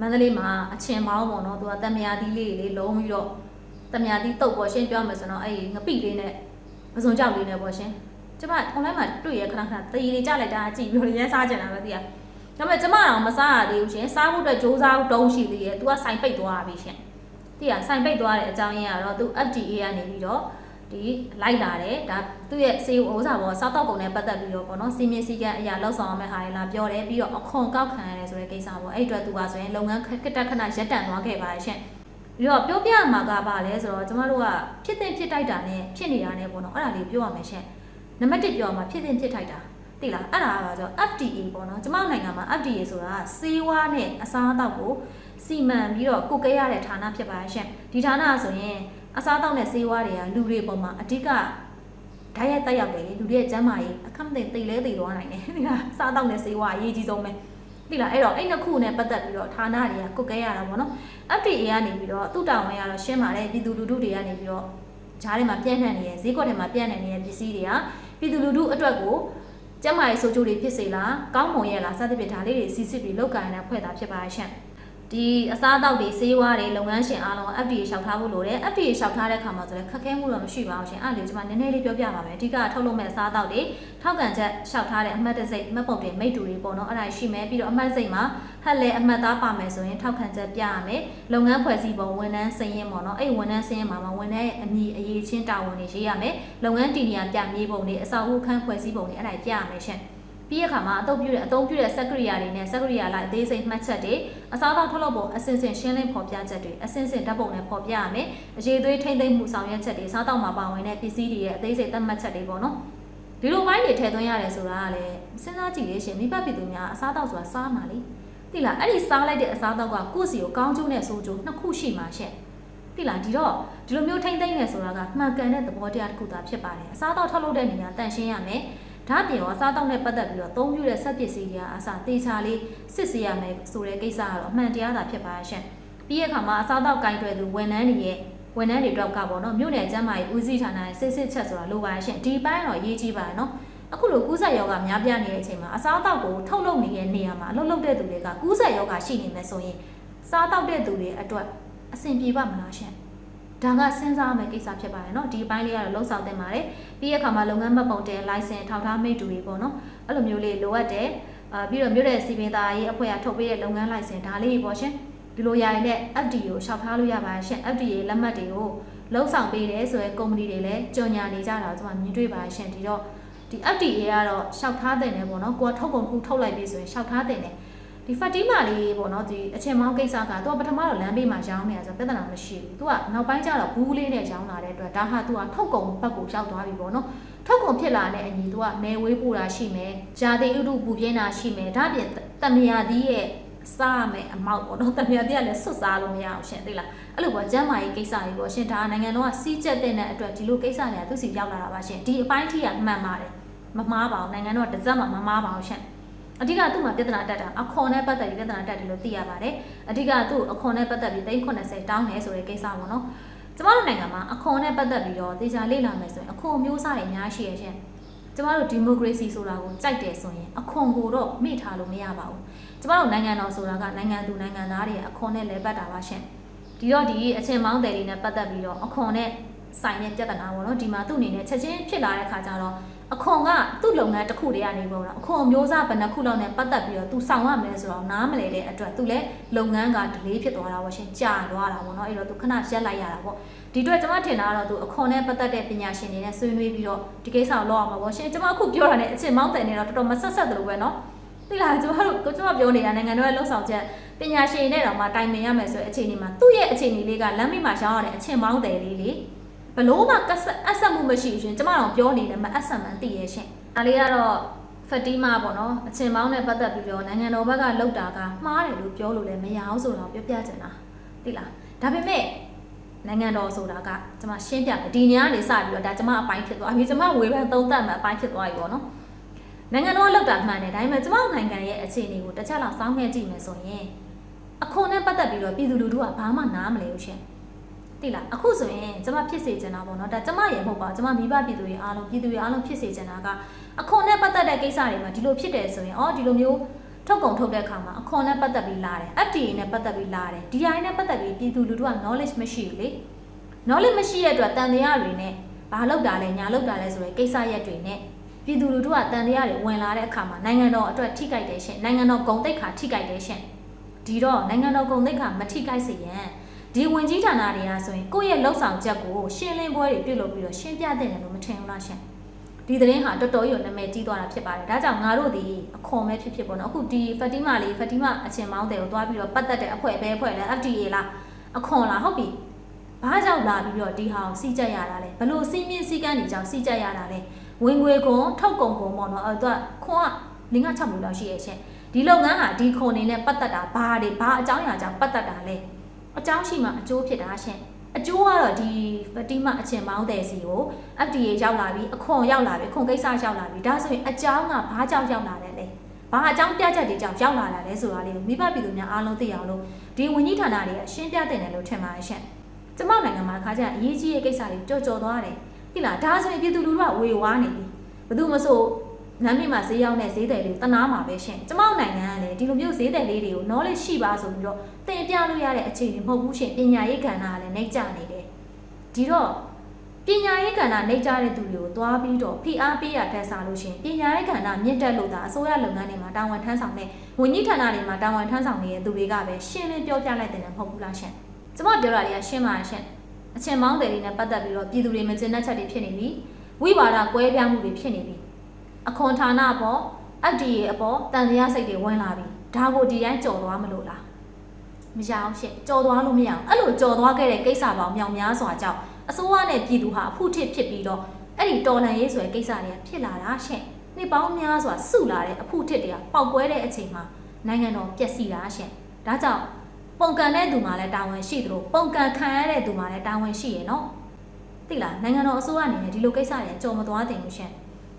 မန္တလေးမှာအချင်မောင်းပေါ့နော်သူကတမယာသီးလေးလေးလုံးပြီးတော့တမယာသီးတုတ်ပေါ့ရှင်ပြောမယ်ဆိုတော့အဲ့ငပိလေးနဲ့မစုံကြောက်လေးနဲ့ပေါ့ရှင်ကျမ online မှာတွေ့ရခဏခဏတည်နေကြလိုက်တာကြည့်ပြီးတော့ရဲစားကြတာပဲသိရဒါပေမဲ့ကျမတော့မစားရသေးဘူးရှင်စားဖို့အတွက်စ조사တုံးရှိသေးရဲ့ तू ကစိုင်ပိတ်သွားပြီရှင်သိရစိုင်ပိတ်သွားတဲ့အကြောင်းရင်းကတော့ तू FDA ကနေပြီးတော့ ဒီလိုက်လာတယ်ဒါသူ့ရဲ့စေဥစ္စာပေါ်စားတော့ပုံနဲ့ပတ်သက်ပြီးတော့ပေါ့နော်စီမင်းစည်းကမ်းအရာလောက်ဆောင်ရမယ့်ဟာတွေလာပြောတယ်ပြီးတော့အခွန်ကောက်ခံရတယ်ဆိုတဲ့ကိစ္စပေါ့အဲ့အတွက်သူကဆိုရင်လုပ်ငန်းခက်တက်ခဏရပ်တန့်သွားခဲ့ပါရှင်ပြီးတော့ပြောပြမှာကပါလဲဆိုတော့ကျမတို့ကဖြစ်တဲ့ဖြစ်တိုက်တာနဲ့ဖြစ်နေတာနဲ့ပေါ့နော်အဲ့ဒါလေးပြောရမယ်ရှင်နံပါတ်1ပြောမှာဖြစ်တဲ့ဖြစ်ထိုက်တာသိလားအဲ့ဒါကဆို FDA ပေါ့နော်ကျမတို့နိုင်ငံမှာ FDA ဆိုတာစေဝါနဲ့အစားအသောက်ကိုစီမံပြီးတော့ကုတ်ကဲရတဲ့ဌာနဖြစ်ပါရှင်ဒီဌာနဆိုရင် အစားအသောက်နဲ့စေဝါတွေကလူတွေပေါ်မှာအဓိကဓာတ်ရိုက်တက်ရောက်တယ်လေလူတွေရဲ့ကျန်းမာရေးအခက်မသိသိလဲသိသွားနိုင်တယ်ဒီလားစားတော့နဲ့စေဝါအရေးကြီးဆုံးပဲဒီလားအဲ့တော့အဲ့နှစ်ခုနဲ့ပတ်သက်ပြီးတော့ဌာနတွေကကုတ်ကဲရတာပေါ့နော် FDA ကနေပြီးတော့သူ့တာဝန်ရတော့ရှင်းပါတယ်ပြည်သူလူထုတွေကနေပြီးတော့ဂျားတွေမှာပြန့်နှံ့နေတဲ့ဈေးကွက်တွေမှာပြန့်နှံ့နေတဲ့ပစ္စည်းတွေကပြည်သူလူထုအတွက်ကိုကျန်းမာရေးဆိုးကျိုးတွေဖြစ်စေလားကောင်းမွန်ရဲ့လားစသဖြင့်ဒါလေးတွေစီစစ်ပြီးလောက်ကိုင်းတဲ့ဖွဲ့တာဖြစ်ပါရှင့် ဒီအစားအသောက်တွေဆေးဝါးတွေလုပ်ငန်းရှင်အားလုံး FDA လျှောက်ထားဖို့လိုတယ် FDA လျှောက်ထားတဲ့အခါမှာဆိုလည်းခက်ခဲမှုတော့မရှိပါဘူးရှင်အဲ့ဒါလေးကျွန်မနည်းနည်းလေးပြောပြပါမယ်အဓိကထုတ်လုပ်မဲ့အစားအသောက်တွေထောက်ကန်ချက်လျှောက်ထားတဲ့အမှတ်တစိတ်အမှတ်ပုံတွေမိတ္တူတွေပေါ့နော်အဲ့ဒါရှိမယ်ပြီးတော့အမှတ်စိတ်မှာဟက်လဲအမှတ်သားပါမယ်ဆိုရင်ထောက်ခံချက်ပြရမယ်လုပ်ငန်းဖွဲ့စည်းပုံဝန်ထမ်းစည်ရင်ပေါ့နော်အဲ့ဝန်ထမ်းစည်ရင်မှာမှာဝန်ထမ်းရဲ့အမည်အရေးချင်းတာဝန်တွေရေးရမယ်လုပ်ငန်းတည်နေရာပြမြေပုံတွေအစာအုပ်ခန်းဖွဲ့စည်းပုံတွေအဲ့ဒါပြရမယ်ရှင် ပြီးရခါမှာအသုံးပြုတဲ့အသုံးပြုတဲ့စက်ကရိယာတွေနဲ့စက်ကရိယာလိုက်အသေးစိတ်မှတ်ချက်တွေအစားအသောက်ထုတ်လုပ်ပုံအစင်စင်ရှင်းလင်းဖော်ပြချက်တွေအစင်စင်ဓာတ်ပုံနဲ့ဖော်ပြရမယ်အရေးသွေးထိမ့်သိမ့်မှုဆောင်ရွက်ချက်တွေစားတောက်မှာပါဝင်တဲ့ပစ္စည်းတွေရဲ့အသေးစိတ်သတ်မှတ်ချက်တွေပေါ့နော်ဒီလိုပိုင်းတွေထည့်သွင်းရတယ်ဆိုတာကလည်းစဉ်းစားကြည့်လေရှင်မိဘပြည်သူများအစားအသောက်ဆိုတာစားမှာလေတိလားအဲ့ဒီစားလိုက်တဲ့အစားအသောက်ကကိုယ့်စီကိုကောင်းကျိုးနဲ့ဆိုးကျိုးနှစ်ခုရှိမှာရှင့်တိလားဒီတော့ဒီလိုမျိုးထိမ့်သိမ့်နေဆိုတာကမှန်ကန်တဲ့သဘောတရားတစ်ခုသာဖြစ်ပါတယ်အစားအသောက်ထုတ်လုပ်တဲ့နေရာတန်ရှင်းရမယ် ဒါ့အပြင်ရောအစားအသောက်နဲ့ပတ်သက်ပြီးတော့သုံးပြုတဲ့စက်ပစ္စည်းတွေကအစားတေချာလေးစစ်ဆေးရမယ်ဆိုတဲ့ကိစ္စကတော့အမှန်တရားသာဖြစ်ပါရှင့်ပြီးရခါမှာအစားအသောက်ကင်တွယ်သူဝန်ထမ်းတွေရဲ့ဝန်ထမ်းတွေတော့ကပေါ့နော်မြို့နယ်ကျန်းမာရေးဦးစီးဌာနရဲ့စစ်စစ်ချက်ဆိုတာလိုပါရှင့်ဒီပိုင်းတော့ရေးကြည့်ပါနော်အခုလိုကူးစက်ယောဂများပြားနေတဲ့အချိန်မှာအစားအသောက်ကိုထုတ်လုပ်နေတဲ့နေရာမှာအလုပ်လုပ်တဲ့သူတွေကကူးစက်ယောဂရှိနေမယ်ဆိုရင်စားတောက်တဲ့သူတွေအတွက်အဆင်ပြေပါမလားရှင့် ဒါကစဉ်းစားရမယ့်ကိစ္စဖြစ်ပါတယ်เนาะဒီအပိုင်းလေးကတော့လှုပ်ဆောင်သင့်ပါတယ်ပြီးရခါမှာလုပ်ငန်းမှတ်ပုံတင် license ထောက်ထားမိတ်တူတွေပေါ့နော်အဲ့လိုမျိုးလေးလိုအပ်တယ်အာပြီးတော့မြို့နယ်စီပင်သားရေးအဖွဲ့ကထုတ်ပေးတဲ့လုပ်ငန်း license ဒါလေးပေါ့ရှင်ဒီလိုရရင်လည်း FD ကိုရှောက်ထားလို့ရပါတယ်ရှင် FD ရဲ့လက်မှတ်တွေကိုလှုပ်ဆောင်ပေးတယ်ဆိုရင်ကုမ္ပဏီတွေလည်းကြော်ညာနေကြတာကိုကျွန်မမြင်တွေ့ပါတယ်ရှင်ဒီတော့ဒီ FDA ကတော့ရှောက်ထားတဲ့နယ်ပေါ့နော်ကိုကထုတ်ကုန်ခုထုတ်လိုက်ပြီဆိုရင်ရှောက်ထားတဲ့နယ် ဒီဖတ်တီမာလေးပေါ့နော်ဒီအချိန်မောင်းကိစ္စကသူကပထမတော့လမ်းဘေးမှာရောင်းနေတာဆိုပြဿနာမရှိဘူးသူကနောက်ပိုင်းကျတော့ဘူးလေးနဲ့ရောင်းလာတဲ့အတွက်ဒါဟာသူကထုတ်ကုန်ဘက်ကိုရောက်သွားပြီပေါ့နော်ထုတ်ကုန်ဖြစ်လာတဲ့အညီသူကနယ်ဝေးပို့တာရှိမယ်ဂျာတိဥတုပူပြင်းတာရှိမယ်ဒါပြင်တမယာသီးရဲ့စားမယ်အမောက်ပေါ့နော်တမယာသီးကလည်းဆွတ်စားလို့မရအောင်ရှင်သိလားအဲ့လိုပေါ့ကျမ်းမာရေးကိစ္စတွေပေါ့ရှင်ဒါနိုင်ငံတော်ကစီးကျက်တဲ့အတွက်ဒီလိုကိစ္စတွေကသူစီရောက်လာတာပါရှင်ဒီအပိုင်းထိကမှန်ပါတယ်မမားပါဘူးနိုင်ငံတော်ကတစ်စက်မှမမားပါဘူးရှင် အဓိကသူ့မှာပြဿနာတက်တာအခွန်နဲ့ပတ်သက်ပြီးပြဿနာတက်တယ်လို့သိရပါတယ်အဓိကသူ့အခွန်နဲ့ပတ်သက်ပြီး380တောင်းတယ်ဆိုတဲ့ကိစ္စပေါ့နော်ကျမတို့နိုင်ငံမှာအခွန်နဲ့ပတ်သက်ပြီးတော့တေချာလေ့လာမယ်ဆိုရင်အခွန်မျိုးစားတွေအများရှိရရှင်ကျမတို့ဒီမိုကရေစီဆိုတာကိုကြိုက်တယ်ဆိုရင်အခွန်ကိုတော့မေ့ထားလို့မရပါဘူးကျမတို့နိုင်ငံတော်ဆိုတာကနိုင်ငံသူနိုင်ငံသားတွေရဲ့အခွန်နဲ့လဲပတ်တာပါရှင်ဒီတော့ဒီအချင်းမောင်းတယ်တွေနဲ့ပတ်သက်ပြီးတော့အခွန်နဲ့ဆိုင်တဲ့ပြဿနာပေါ့နော်ဒီမှာသူ့အနေနဲ့ချက်ချင်းဖြစ်လာတဲ့ခါကျတော့ အခွန်ကသူ့လုပ်ငန်းတစ်ခုတည်းကနေပေါ့နော်အခွန်မျိုးစားဘယ်နှခုလောက်နဲ့ပတ်သက်ပြီးတော့သူဆောင်ရမယ်ဆိုတော့နားမလဲတဲ့အတွက်သူလည်းလုပ်ငန်းကဒလေးဖြစ်သွားတာပေါ့ရှင်ကြာသွားတာပေါ့နော်အဲ့တော့သူခဏရက်လိုက်ရတာပေါ့ဒီအတွက်ကျွန်မထင်တာကတော့သူအခွန်နဲ့ပတ်သက်တဲ့ပညာရှင်တွေနဲ့ဆွေးနွေးပြီးတော့ဒီကိစ္စကိုလုပ်အောင်ပါပေါ့ရှင်ကျွန်မအခုပြောတာနဲ့အချင်းမောင်းတယ်နေတော့တော်တော်မဆက်ဆက်တယ်လို့ပဲနော်သိလားကျွန်တော်တို့ကျွန်မပြောနေတာနိုင်ငံတော်ရဲ့လှုပ်ဆောင်ချက်ပညာရှင်နဲ့တော့မှတိုင်ပင်ရမယ်ဆိုတဲ့အခြေအနေမှာသူ့ရဲ့အခြေအနေလေးကလမ်းမိမှာရှောင်းရတဲ့အချင်းမောင်းတယ်လေးလေ ဘလို့မှကဆက်အဆက်မှုမရှိဘူးရှင်ကျမတို့ပြောနေတယ်မအဆက်မှန်သိရဲ့ရှင်ဒါလေးကတော့ဖတီမာပေါ့နော်အချင်းမောင်းနဲ့ပတ်သက်ပြီးတော့နိုင်ငံတော်ဘက်ကလှုပ်တာကမှားတယ်လို့ပြောလို့လည်းမရအောင်ဆိုတော့ပြောပြချင်တာသိလားဒါပေမဲ့နိုင်ငံတော်ဆိုတာကကျမရှင်းပြတယ်ဒီညကနေစပြီးတော့ဒါကျမအပိုင်းဖြစ်သွားပြီကျမဝေဖန်သုံးသပ်မှအပိုင်းဖြစ်သွားပြီပေါ့နော်နိုင်ငံတော်လောက်တာမှန်တယ်ဒါပေမဲ့ကျမနိုင်ငံရဲ့အခြေအနေကိုတစ်ချက်လောက်စောင်းခဲ့ကြည့်မယ်ဆိုရင်အခွန်နဲ့ပတ်သက်ပြီးတော့ပြည်သူလူထုကဘာမှနားမလဲဘူးရှင် တိလားအခုဆိုရင်ကျမဖြစ်စေချင်တာပေါ့နော်ဒါကျမရဲ့မဟုတ်ပါဘူးကျမမိဘပြည်သူတွေအားလုံးပြည်သူတွေအားလုံးဖြစ်စေချင်တာကအခွန်နဲ့ပတ်သက်တဲ့ကိစ္စတွေမှာဒီလိုဖြစ်တယ်ဆိုရင်အော်ဒီလိုမျိုးထုတ်ကုန်ထုတ်တဲ့အခါမှာအခွန်နဲ့ပတ်သက်ပြီးလာတယ် FDA နဲ့ပတ်သက်ပြီးလာတယ် DI နဲ့ပတ်သက်ပြီးပြည်သူလူထုက knowledge မရှိဘူးလေ knowledge မရှိတဲ့အတွက်တန်တရားတွေနဲ့ဘာလောက်တာလဲညာလောက်တာလဲဆိုတဲ့ကိစ္စရက်တွေနဲ့ပြည်သူလူထုကတန်တရားတွေဝင်လာတဲ့အခါမှာနိုင်ငံတော်အတွက်ထိခိုက်တယ်ရှင်နိုင်ငံတော်ဂုဏ်သိက္ခာထိခိုက်တယ်ရှင်ဒီတော့နိုင်ငံတော်ဂုဏ်သိက္ခာမထိခိုက်စေရန် ဒီဝင်ကြီးဌာနတွေကဆိုရင်ကိုယ့်ရဲ့လှုပ်ဆောင်ချက်ကိုရှင်းလင်းပွဲတွေပြုလုပ်ပြီးတော့ရှင်းပြတဲ့တယ်လို့မထင်ဘူးလားရှင်ဒီသတင်းဟာတော်တော်ကြီးနာမည်ကြီးသွားတာဖြစ်ပါတယ်ဒါကြောင့်ငါတို့ဒီအခွန်ပဲဖြစ်ဖြစ်ပေါ့နော်အခုဒီဖတီမာလေးဖတီမာအချင်းမောင်းတယ်ကိုသွားပြီးတော့ပတ်သက်တဲ့အဖွဲ့ပဲအဖွဲ့လဲ FDA လားအခွန်လားဟုတ်ပြီဘာကြောင့်လာပြီးတော့ဒီဟာကိုစီးကြက်ရတာလဲဘလို့စီးမြင့်စီးကန်းတွေကြောင့်စီးကြက်ရတာလဲဝင်ငွေခွန်ထုတ်ကုန်ခွန်ပေါ့နော်အဲ့တော့ခွန်က5 6မျိုးလောက်ရှိရဲ့ရှင်ဒီလုပ်ငန်းဟာဒီခွန်နေနဲ့ပတ်သက်တာဘာတွေဘာအကြောင်းအရာကြောင့်ပတ်သက်တာလဲ အကြောင်းရှိမှအကျိုးဖြစ်တာရှင်အကျိုးကတော့ဒီဖတီမာအချင်မောင်းတဲ့စီကို FDA ရောက်လာပြီအခွန်ရောက်လာပြီအခွန်ကိစ္စရောက်လာပြီဒါဆိုရင်အကြောင်းကဘာကြောင့်ရောက်လာတယ်လဲဘာအကြောင်းပြချက်တွေကြောင့်ရောက်လာတာလဲဆိုတာလေးကိုမိဘပြည်သူများအားလုံးသိအောင်လို့ဒီဝန်ကြီးဌာနတွေကရှင်းပြတင်တယ်လို့ထင်ပါတယ်ရှင်ကျမနိုင်ငံမှာခါကျအရေးကြီးတဲ့ကိစ္စတွေကြော်ကြော်သွားတယ်ဟိလားဒါဆိုရင်ပြည်သူလူထုကဝေဝါးနေပြီဘယ်သူမဆို လမ်းမြင့်မှာဈေးရောက်တဲ့ဈေးတယ်လေးတနာမှာပဲရှင်ကျမနိုင်ငံကလည်းဒီလိုမျိုးဈေးတယ်လေးတွေကို knowledge ရှိပါဆိုပြီးတော့သင်ပြလို့ရတဲ့အခြေအနေမဟုတ်ဘူးရှင်ပညာရေးကဏ္ဍကလည်းနှိမ့်ကျနေတယ်ဒီတော့ပညာရေးကဏ္ဍနှိမ့်ကျတဲ့သူတွေကိုသွားပြီးတော့ဖိအားပေးရထက်စားလို့ရှင်ပညာရေးကဏ္ဍမြင့်တက်လို့ဒါအစိုးရလုပ်ငန်းတွေမှာတာဝန်ထမ်းဆောင်တဲ့ဝန်ကြီးဌာနတွေမှာတာဝန်ထမ်းဆောင်နေတဲ့သူတွေကပဲရှင်းလင်းပြောပြလိုက်တဲ့မဟုတ်ဘူးလားရှင်ကျမပြောတာတွေကရှင်းပါရှင်အချင်းမောင်းတယ်တွေနဲ့ပတ်သက်ပြီးတော့ပြည်သူတွေမကျေနပ်ချက်တွေဖြစ်နေပြီဝိပါဒကွဲပြားမှုတွေဖြစ်နေပြီ အခွန်ဌာနအပေါ် FDA အပေါ်တန်တရားစိတ်တွေဝင်လာပြီဒါကိုဒီတိုင်းကြော်သွားမလို့လားမရအောင်ရှင့်ကြော်သွားလို့မရအောင်အဲ့လိုကြော်သွားခဲ့တဲ့ကိစ္စပေါင်းမြောင်များစွာကြောင့်အစိုးရနဲ့ပြည်သူဟာအဖုထစ်ဖြစ်ပြီးတော့အဲ့ဒီတော်လန်ရေးဆိုတဲ့ကိစ္စတွေကဖြစ်လာတာရှင့်နှစ်ပေါင်းများစွာစုလာတဲ့အဖုထစ်တွေကပေါက်ကွဲတဲ့အချိန်မှာနိုင်ငံတော်ပျက်စီးတာရှင့်ဒါကြောင့်ပုံကန်တဲ့သူမှလည်းတာဝန်ရှိသလိုပုံကန်ခံရတဲ့သူမှလည်းတာဝန်ရှိရယ်နော်သိလားနိုင်ငံတော်အစိုးရအနေနဲ့ဒီလိုကိစ္စတွေကြော်မသွားတင်ဘူးရှင့်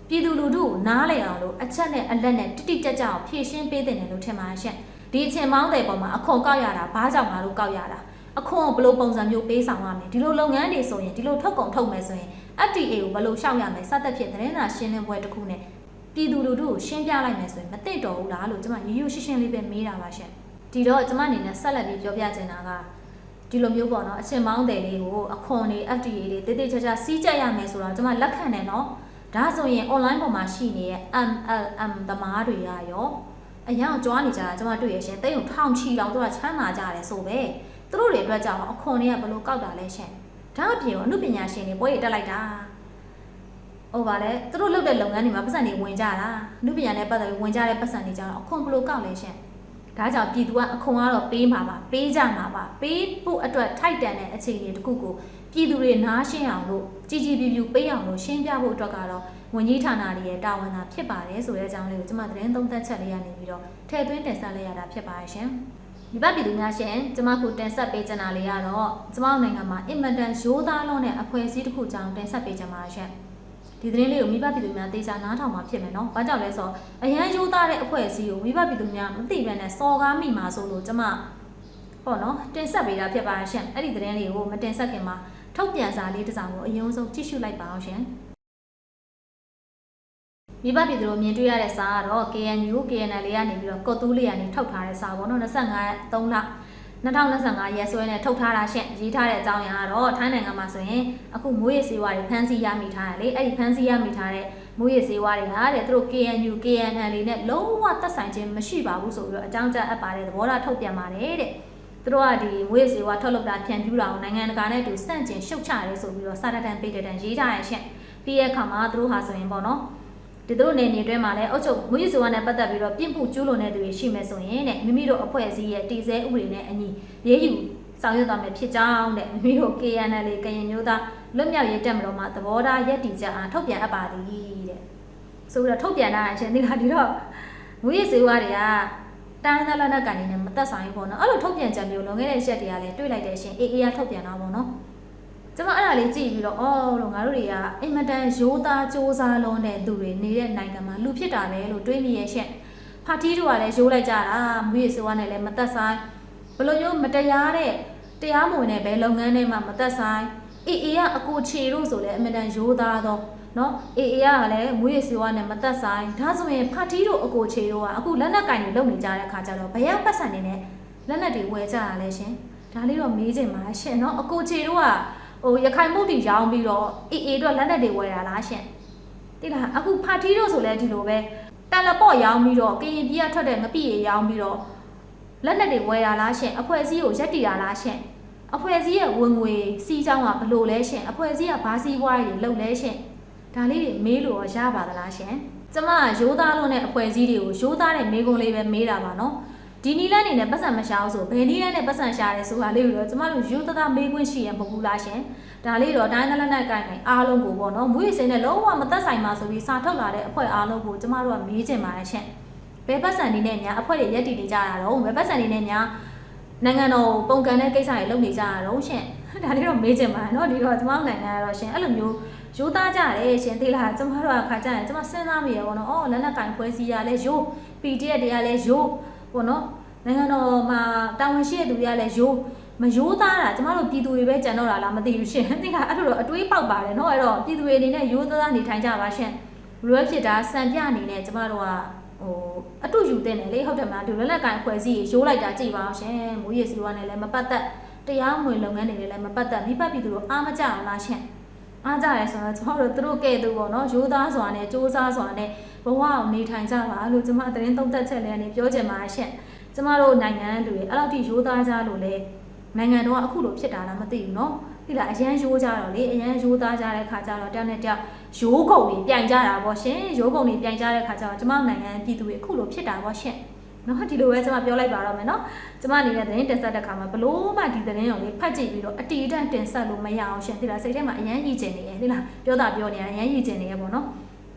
ပြည်သူလူထုကိုနားလည်အောင်လို့အချက်နဲ့အလက်နဲ့တိတိကျကျအောင်ဖြည့်ရှင်းပေးတဲ့တယ်လို့ထင်ပါရှင့်ဒီအချိန်မောင်းတဲ့ပုံမှာအခွန်ကောက်ရတာဘာကြောင့်ငါတို့ကောက်ရတာအခွန်ကိုဘယ်လိုပုံစံမျိုးပေးဆောင်ရမလဲဒီလိုလုပ်ငန်းတွေဆိုရင်ဒီလိုထုတ်ကုန်ထုတ်မယ်ဆိုရင် FTA ကိုဘယ်လိုရှောက်ရမလဲစသဖြင့်သတင်းစာရှင်းလင်းပွဲတစ်ခုနဲ့ပြည်သူလူထုကိုရှင်းပြလိုက်မယ်ဆိုရင်မသိတော့ဘူးလားလို့ကျွန်မရိုးရိုးရှင်းရှင်းလေးပဲမေးတာပါရှင့်ဒီတော့ကျွန်မအနေနဲ့ဆက်လက်ပြီးပြောပြချင်တာကဒီလိုမျိုးပေါ့နော်အချင်းမောင်းတယ်လေးကိုအခွန်တွေ FTA တွေတိတိကျကျစီးကြက်ရမယ်ဆိုတော့ကျွန်မလက်ခံတယ်နော် ဒါဆိုရင် online ပေါ်မှာရှိနေတဲ့ MLM သမားတွေကရောအရင်ကကြွားနေကြတာကျွန်မတွေ့ရရှင်တိတ်ုံထောင်ချီတောင်သူကချမ်းသာကြတယ်ဆိုပဲသူတို့တွေအတွက်ကြောင့်အခွန်တွေကဘယ်လိုကောက်တာလဲရှင်ဒါအပြင်အမှုပညာရှင်တွေပွဲရတက်လိုက်တာဟုတ်ပါလေသူတို့လုပ်တဲ့လုပ်ငန်းတွေမှာပတ်စံတွေဝင်ကြတာအမှုပညာနဲ့ပတ်သက်ပြီးဝင်ကြတဲ့ပတ်စံတွေကြောင့်အခွန်ဘယ်လိုကောက်လဲရှင်ဒါကြောင့်ပြည်သူကအခွန်ကတော့ပေးမှာပါပေးကြမှာပါပေးဖို့အတွက်ထိုက်တန်တဲ့အခြေအနေတစ်ခုကို ပြည်သူတွေနားရှင်းအောင်လို့ကြည်ကြည်ပြူပြူပေးအောင်လို့ရှင်းပြဖို့အတွက်ကတော့ဝန်ကြီးဌာနတွေရဲ့တာဝန်သာဖြစ်ပါတယ်ဆိုတဲ့အကြောင်းလေးကိုကျွန်မသတင်းသုံးသပ်ချက်လေးရနေပြီးတော့ထည့်သွင်းတင်ဆက်လိုက်ရတာဖြစ်ပါရှင်။ဒီဘက်ပြည်သူများရှင်ကျွန်မခုတင်ဆက်ပေးချင်တာလေးကတော့ကျွန်မတို့နိုင်ငံမှာအင်မတန်ရိုးသားလုံးတဲ့အဖွဲ့အစည်းတစ်ခုကြောင့်တင်ဆက်ပေးချင်ပါရှင်။ဒီသတင်းလေးကိုမိဘပြည်သူများသိချာနားထောင်မှာဖြစ်မယ်နော်။ဘာကြောင့်လဲဆိုတော့အရန်ရိုးသားတဲ့အဖွဲ့အစည်းကိုမိဘပြည်သူများမသိဘဲနဲ့စော်ကားမိမှာဆိုလို့ကျွန်မပေါ့နော်တင်ဆက်ပေးတာဖြစ်ပါရှင်။အဲ့ဒီသတင်းလေးကိုမတင်ဆက်ခင်မှာ ထုတ်ပြန်စာလေးတစ်စောင်ကိုအရင်ဆုံးကြည့်ရှုလိုက်ပါအောင်ရှင်မိဘပြည်သူတို့မြင်တွေ့ရတဲ့စာကတော့ KNU KNL လေးကနေပြီးတော့ကော့တူးလေးကနေထုတ်ထားတဲ့စာပေါ့နော်25 3လ2025ရက်စွဲနဲ့ထုတ်ထားတာရှင့်ရေးထားတဲ့အကြောင်းအရာကတော့ထိုင်းနိုင်ငံမှာဆိုရင်အခုမိုးရေစေးဝါတွေဖမ်းဆီးရမိထားတယ်လေအဲ့ဒီဖမ်းဆီးရမိထားတဲ့မိုးရေစေးဝါတွေဟာတဲ့သူတို့ KNU KNL လေးနဲ့လုံးဝသက်ဆိုင်ခြင်းမရှိပါဘူးဆိုပြီးတော့အကြောင်းကြားအပ်ပါတယ်သဘောထားထုတ်ပြန်ပါတယ်တဲ့ သူတို့ကဒီငွေစေဝါထုတ်လုပ်တာဖြန့်ဖြူးတာကိုနိုင်ငံတကာနဲ့အတူစန့်ကျင်ရှုတ်ချရဲဆိုပြီးတော့စာတတန်ပေးတဲ့တန်ရေးထားရရှင့်ပြီးရဲ့အခါမှာသူတို့ဟာဆိုရင်ပေါ့နော်ဒီသူတို့နေနေတွင်းမှာလည်းအုတ်ချုပ်ငွေစေဝါနဲ့ပတ်သက်ပြီးတော့ပြင့်မှုကျူးလွန်တဲ့သူတွေရှိမယ်ဆိုရင်တဲ့မိမိတို့အဖွဲ့အစည်းရဲ့တည်ဆဲဥပဒေနဲ့အညီရေးယူဆောင်ရွက်သွားမယ်ဖြစ်ကြောင်းတဲ့မိမိတို့ KNL ကရင်မျိုးသားလွတ်မြောက်ရေးတက်မလို့မှာသဘောထားရက်တည်ချက်အားထုတ်ပြန်အပ်ပါသည်တဲ့ဆိုပြီးတော့ထုတ်ပြန်တာအရှင်ဒီကဒီတော့ငွေစေဝါတွေက တိုင်းသားလက်နက်ကန်နေနဲ့မသက်ဆိုင်ဘူးပေါ့နော်အဲ့လိုထုတ်ပြန်ချက်မျိုးလွန်ခဲ့တဲ့ရက်တွေကလည်းတွေ့လိုက်တဲ့အရှင်အေးအေးရထုတ်ပြန်တာပေါ့နော်ကျွန်မအဲ့ဒါလေးကြည့်ပြီးတော့အော်လို့ငါတို့တွေကအင်မတန်ရိုးသားစ조사လုံးတဲ့သူတွေနေတဲ့နိုင်ငံမှာလူဖြစ်တာပဲလို့တွေးမိရဲ့ရှင့်ဖာတီးတို့ကလည်းရိုးလိုက်ကြတာမွေးဆိုးကလည်းမသက်ဆိုင်ဘလို့မျိုးမတရားတဲ့တရားမဝင်တဲ့ဘယ်လုပ်ငန်းတွေမှမသက်ဆိုင် အေးအေးကအကိုချေတို့ဆိုလည်းအင်မတန်ရိုးသားတော့နော်အေးအေးကလည်းမွေးစီဝါနဲ့မသက်ဆိုင်ဒါဆိုရင်ဖာတီးတို့အကိုချေတို့ကအခုလက်နက်ကင်တွေလုံနေကြတဲ့ခါကျတော့ဘယ်ရောက်ပတ်စံနေနဲ့လက်နက်တွေဝယ်ကြရလဲရှင်ဒါလေးတော့မေးချင်ပါရှင်နော်အကိုချေတို့ကဟိုရခိုင်မှုတီရောင်းပြီးတော့အေးအေးတို့လက်နက်တွေဝယ်ရလားရှင်တိလားအခုဖာတီးတို့ဆိုလည်းဒီလိုပဲတန်လပေါ့ရောင်းပြီးတော့ကရင်ပြည်ကထွက်တဲ့ငပိရေရောင်းပြီးတော့လက်နက်တွေဝယ်ရလားရှင်အဖွဲ့အစည်းကိုရက်တီရလားရှင် အဖွဲ့အစည်းရဲ့ဝင်ငွေစီးကြောင်းကဘလို့လဲရှင်အဖွဲ့အစည်းကဘာစီးပွားတွေလုပ်လဲရှင်ဒါလေးတွေမေးလို့ရပါသလားရှင်ကျမကရိုးသားလို့တဲ့အဖွဲ့အစည်းတွေကိုရိုးသားတဲ့မေးခွန်းလေးပဲမေးတာပါနော်ဒီနီလန်းနေနဲ့ပတ်စံမရှာဘူးဆိုဘယ်နီလန်းနဲ့ပတ်စံရှာတယ်ဆိုတာလေးကိုတော့ကျမတို့ရိုးသားသားမေးခွန်းရှိရင်မဟုတ်ဘူးလားရှင်ဒါလေးတော့တိုင်းနလနဲ့ကိုင်ကိုင်အားလုံးကိုပေါ့နော်မွေးစင်းနဲ့လုံးဝမသက်ဆိုင်ပါဆိုပြီးစာထုတ်လာတဲ့အဖွဲ့အားလုံးကိုကျမတို့ကမေးချင်ပါတယ်ရှင်ဘယ်ပတ်စံနေနဲ့များအဖွဲ့တွေရက်တည်နေကြတာတော့ဘယ်ပတ်စံနေနဲ့များ နိုင်ငံတော်ပုံကန်တဲ့ကိစ္စတွေလုပ်နေကြတာတော့ရှင်ဟ ဒါလေးတော့မေးချင်ပါတယ်เนาะဒီတော့ကျမတို့နိုင်ငံကတော့ရှင်အဲ့လိုမျိုးရိုးသားကြတယ်ရှင်သိလားကျမတို့ကခါကြရင်ကျမစဉ်းစားမိရပေါ့နော်အော်လက်နက်ကင်ဖွဲစီရလဲရိုး PDF တွေကလည်းရိုးပေါ့နော်နိုင်ငံတော်မှာတာဝန်ရှိတဲ့သူတွေကလည်းရိုးမရိုးသားတာကျမတို့ပြည်သူတွေပဲကြံတော့တာလားမသိဘူးရှင်သိလားအဲ့လိုတော့အတွေးပေါက်ပါတယ်เนาะအဲ့တော့ပြည်သူတွေအနေနဲ့ရိုးသားနေထိုင်ကြပါရှင်လွယ်ဖြစ်တာစံပြအနေနဲ့ကျမတို့က ဟိုအတူယူတဲ့နယ်လေဟုတ်တယ်မလားဒီလက်လက်ကင်ဖွဲ့စည်းရိုးလိုက်တာကြည့်ပါအောင်ရှင်မူရည်စီဝါနဲ့လည်းမပတ်သက်တရားမဝင်လုပ်ငန်းတွေနဲ့လည်းမပတ်သက်မိဘပြည်သူတို့အားမကြအောင်လားရှင်အားကြရဲဆိုတော့ကျမတို့သူတို့ကဲ့သို့ပေါ့နော်ရိုးသားစွာနဲ့စ조사စွာနဲ့ဘဝကိုနေထိုင်ကြပါလို့ကျမသတင်းသုံးသက်ချက်လေးကနေပြောချင်ပါရှင့်ကျမတို့နိုင်ငံတွေအဲ့လောက်ထိရိုးသားကြလို့လေနိုင်ငံတော်ကအခုလိုဖြစ်တာလားမသိဘူးเนาะ ဒီလားအရန်ရိုးကြတော့လေအရန်ရိုးသားကြတဲ့ခါကျတော့တယောက်နဲ့တယောက်ရိုးကုန်တွေပြိုင်ကြတာပေါ့ရှင်ရိုးကုန်တွေပြိုင်ကြတဲ့ခါကျတော့ကျမနိုင်ငံပြည်သူတွေအခုလိုဖြစ်တာပေါ့ရှင်နော်ဒီလိုပဲကျွန်မပြောလိုက်ပါတော့မယ်နော်ကျွန်မအနေနဲ့သတင်းတင်ဆက်တဲ့ခါမှာဘလို့မှဒီသတင်းကိုလေဖတ်ကြည့်ပြီးတော့အတီးတန့်တင်ဆက်လို့မရအောင်ရှင်ဒီလားစိတ်ထဲမှာအရန်ရည်ကျင်နေရဲ့ဒီလားပြောတာပြောနေရအရန်ရည်ကျင်နေရဲ့ပေါ့နော်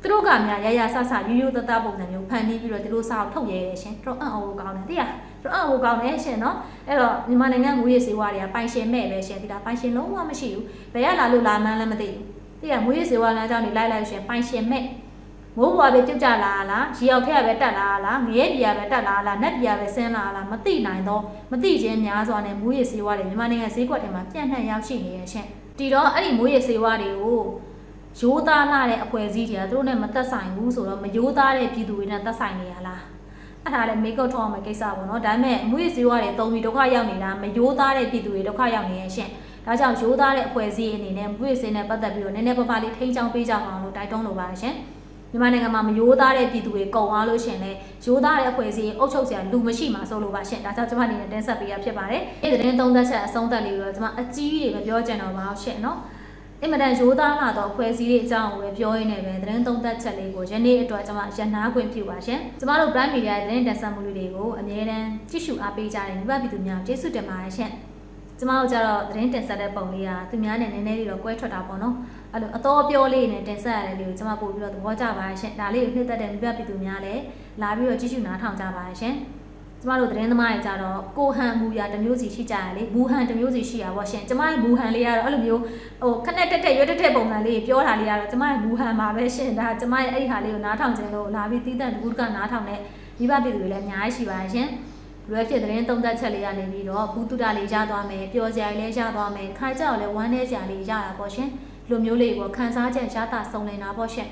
သူတို့ကများရရဆဆရိုးရိုးသားသားပုံစံမျိုးဖန်တီးပြီးတော့ဒီလိုစာအုပ်ထုတ်ရဲရဲ့ရှင်တော့အံ့ဩကောင်းတယ်သိလား တော့အံ့ဩကောင်းတယ်ရှင်နော်အဲ့တော့မြန်မာနိုင်ငံငွေရစေဝါတွေကပိုင်ရှင်မဲ့ပဲရှင်ဒီလားပိုင်ရှင်လုံးဝမရှိဘူးဘယ်ရလာလို့လာမှန်းလည်းမသိဘူးသိရငွေရစေဝါလမ်းကြောင်းနေလိုက်လိုက်ရှင်ပိုင်ရှင်မဲ့မိုးဘွားပဲပြုတ်ကြလာလားရေရောက်ထက်ပဲတက်လာလားငရဲပြာပဲတက်လာလားနက်ပြာပဲဆင်းလာလားမသိနိုင်တော့မသိခြင်းများစွာနဲ့မိုးရစေဝါတွေမြန်မာနိုင်ငံဈေးကွက်ထဲမှာပြန့်နှံ့ရောက်ရှိနေရဲ့ရှင်ဒီတော့အဲ့ဒီမိုးရစေဝါတွေကိုရိုးသားလာတဲ့အဖွဲ့အစည်းတွေကသူတို့နဲ့မသက်ဆိုင်ဘူးဆိုတော့မရိုးသားတဲ့ပြည်သူတွေနဲ့သက်ဆိုင်နေရလား အဲ့ဒါလည်း make up ထောက်အောင်မယ့်ကိစ္စပေါ့နော်ဒါပေမဲ့အမွေးစေဝါတွေတုံးပြီးဒုက္ခရောက်နေတာမရိုးသားတဲ့ပြည်သူတွေဒုက္ခရောက်နေရဲ့ရှင်ဒါကြောင့်ရိုးသားတဲ့အဖွဲ့အစည်းအနေနဲ့မွေးစေနဲ့ပတ်သက်ပြီးတော့နည်းနည်းပါးပါးလေးထိန်းချောင်းပေးကြပါအောင်လို့တိုက်တွန်းလိုပါတယ်ရှင်မြန်မာနိုင်ငံမှာမရိုးသားတဲ့ပြည်သူတွေကုန်သွားလို့ရှင်လေရိုးသားတဲ့အဖွဲ့အစည်းအုပ်ချုပ်စရာလူမရှိမှဆိုလို့ပါရှင်ဒါကြောင့်ကျွန်မအနေနဲ့တင်ဆက်ပေးရဖြစ်ပါတယ်အဲ့ဒီသတင်းသုံးသက်ချက်အဆုံးသက်လေးကိုတော့ကျွန်မအကြီးတွေပဲပြောချင်တော့ပါအောင်ရှင်နော် အင်မတန်ရိုးသားလာတော့ဖွဲ့စည်းရေးအကြောင်းကိုပဲပြောရင်းနဲ့ပဲသတင်းသုံးသက်ချက်လေးကိုယနေ့အတွက်ကျွန်မရန်နာခွင့်ပြုပါရှင်။ကျွန်မတို့ Prime Media ရဲ့သတင်းတင်ဆက်မှုလေးတွေကိုအမြဲတမ်းကြည့်ရှုအားပေးကြတဲ့မိဘပြည်သူများကျေးဇူးတင်ပါတယ်ရှင်။ကျွန်မတို့ကြတော့သတင်းတင်ဆက်တဲ့ပုံလေးကသူများနဲ့နည်းနည်းလေးတော့ကွဲထွက်တာပေါ့နော်။အဲ့လိုအတော်ပြောလေးနဲ့တင်ဆက်ရတဲ့လေးကိုကျွန်မပို့ပြီးတော့သဘောကျပါတယ်ရှင်။ဒါလေးကိုနှစ်သက်တဲ့မိဘပြည်သူများလည်းလာပြီးတော့ကြည့်ရှုနားထောင်ကြပါတယ်ရှင်။ ကျမတို့သတင်းသမားတွေကြတော့ကိုဟန်မူရတစ်မျိုးစီရှိကြရလေမူဟန်တစ်မျိုးစီရှိရပါရှင်ကျမရဲ့မူဟန်လေးကတော့အဲ့လိုမျိုးဟိုခနဲ့တက်တက်ရွက်တက်တက်ပုံစံလေးပြောတာလေးကတော့ကျမရဲ့မူဟန်ပါပဲရှင်ဒါကျမရဲ့အဲ့ဒီဟာလေးကိုနားထောင်ခြင်းလို့လာပြီးတီးတန့်တကူကနားထောင်တဲ့မိဘပြည်သူတွေလည်းအများကြီးရှိပါရှင်လွယ်ဖြစ်သတင်းသုံးသက်ချက်လေးရနေပြီးတော့ဘူးတုဒလေးရသွားမယ်ပျော်စရာလေးရသွားမယ်ခါကြောက်လည်းဝမ်းနေစရာလေးရတာပေါ့ရှင်ဒီလိုမျိုးလေးပေါ့ခန်းစားချက်ရတာစုံလင်တာပေါ့ရှင်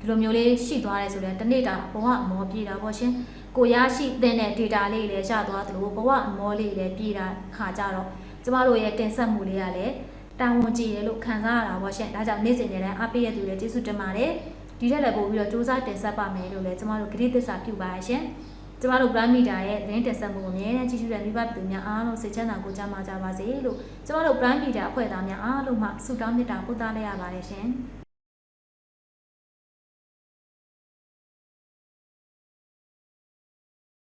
ဒီလိုမျိုးလေးရှိသွားတယ်ဆိုတော့တနေ့တာဘဝအမောပြေတာပေါ့ရှင် ကိုရရှိတဲ့ data လေးလည်းရသွားသလိုဘဝအမောလေးလည်းပြေတာခါကြတော့ကျမတို့ရဲ့တင်ဆက်မှုလေးကလည်းတာဝန်ကြည့်ရလို့ခံစားရတာပေါ့ရှင်ဒါကြောင့်နေ့စဉ်နေ့တိုင်းအားပေးရသူတွေကျေးဇူးတင်ပါတယ်ဒီထက်လည်းပို့ပြီးတော့စူးစမ်းတင်ဆက်ပါမယ်လို့လည်းကျမတို့ဂရုသစ္စာပြုပါရရှင်ကျမတို့ Prime Media ရဲ့သတင်းတင်ဆက်မှုကိုအမြဲတမ်းကြည့်ရှုတဲ့မိဘပြည်သူများအားလုံးစိတ်ချမ်းသာကိုကြမ်းပါကြပါစေလို့ကျမတို့ Prime Media အဖွဲ့သားများအားလုံးမှဆုတောင်းမေတ္တာပို့သလိုက်ရပါတယ်ရှင်။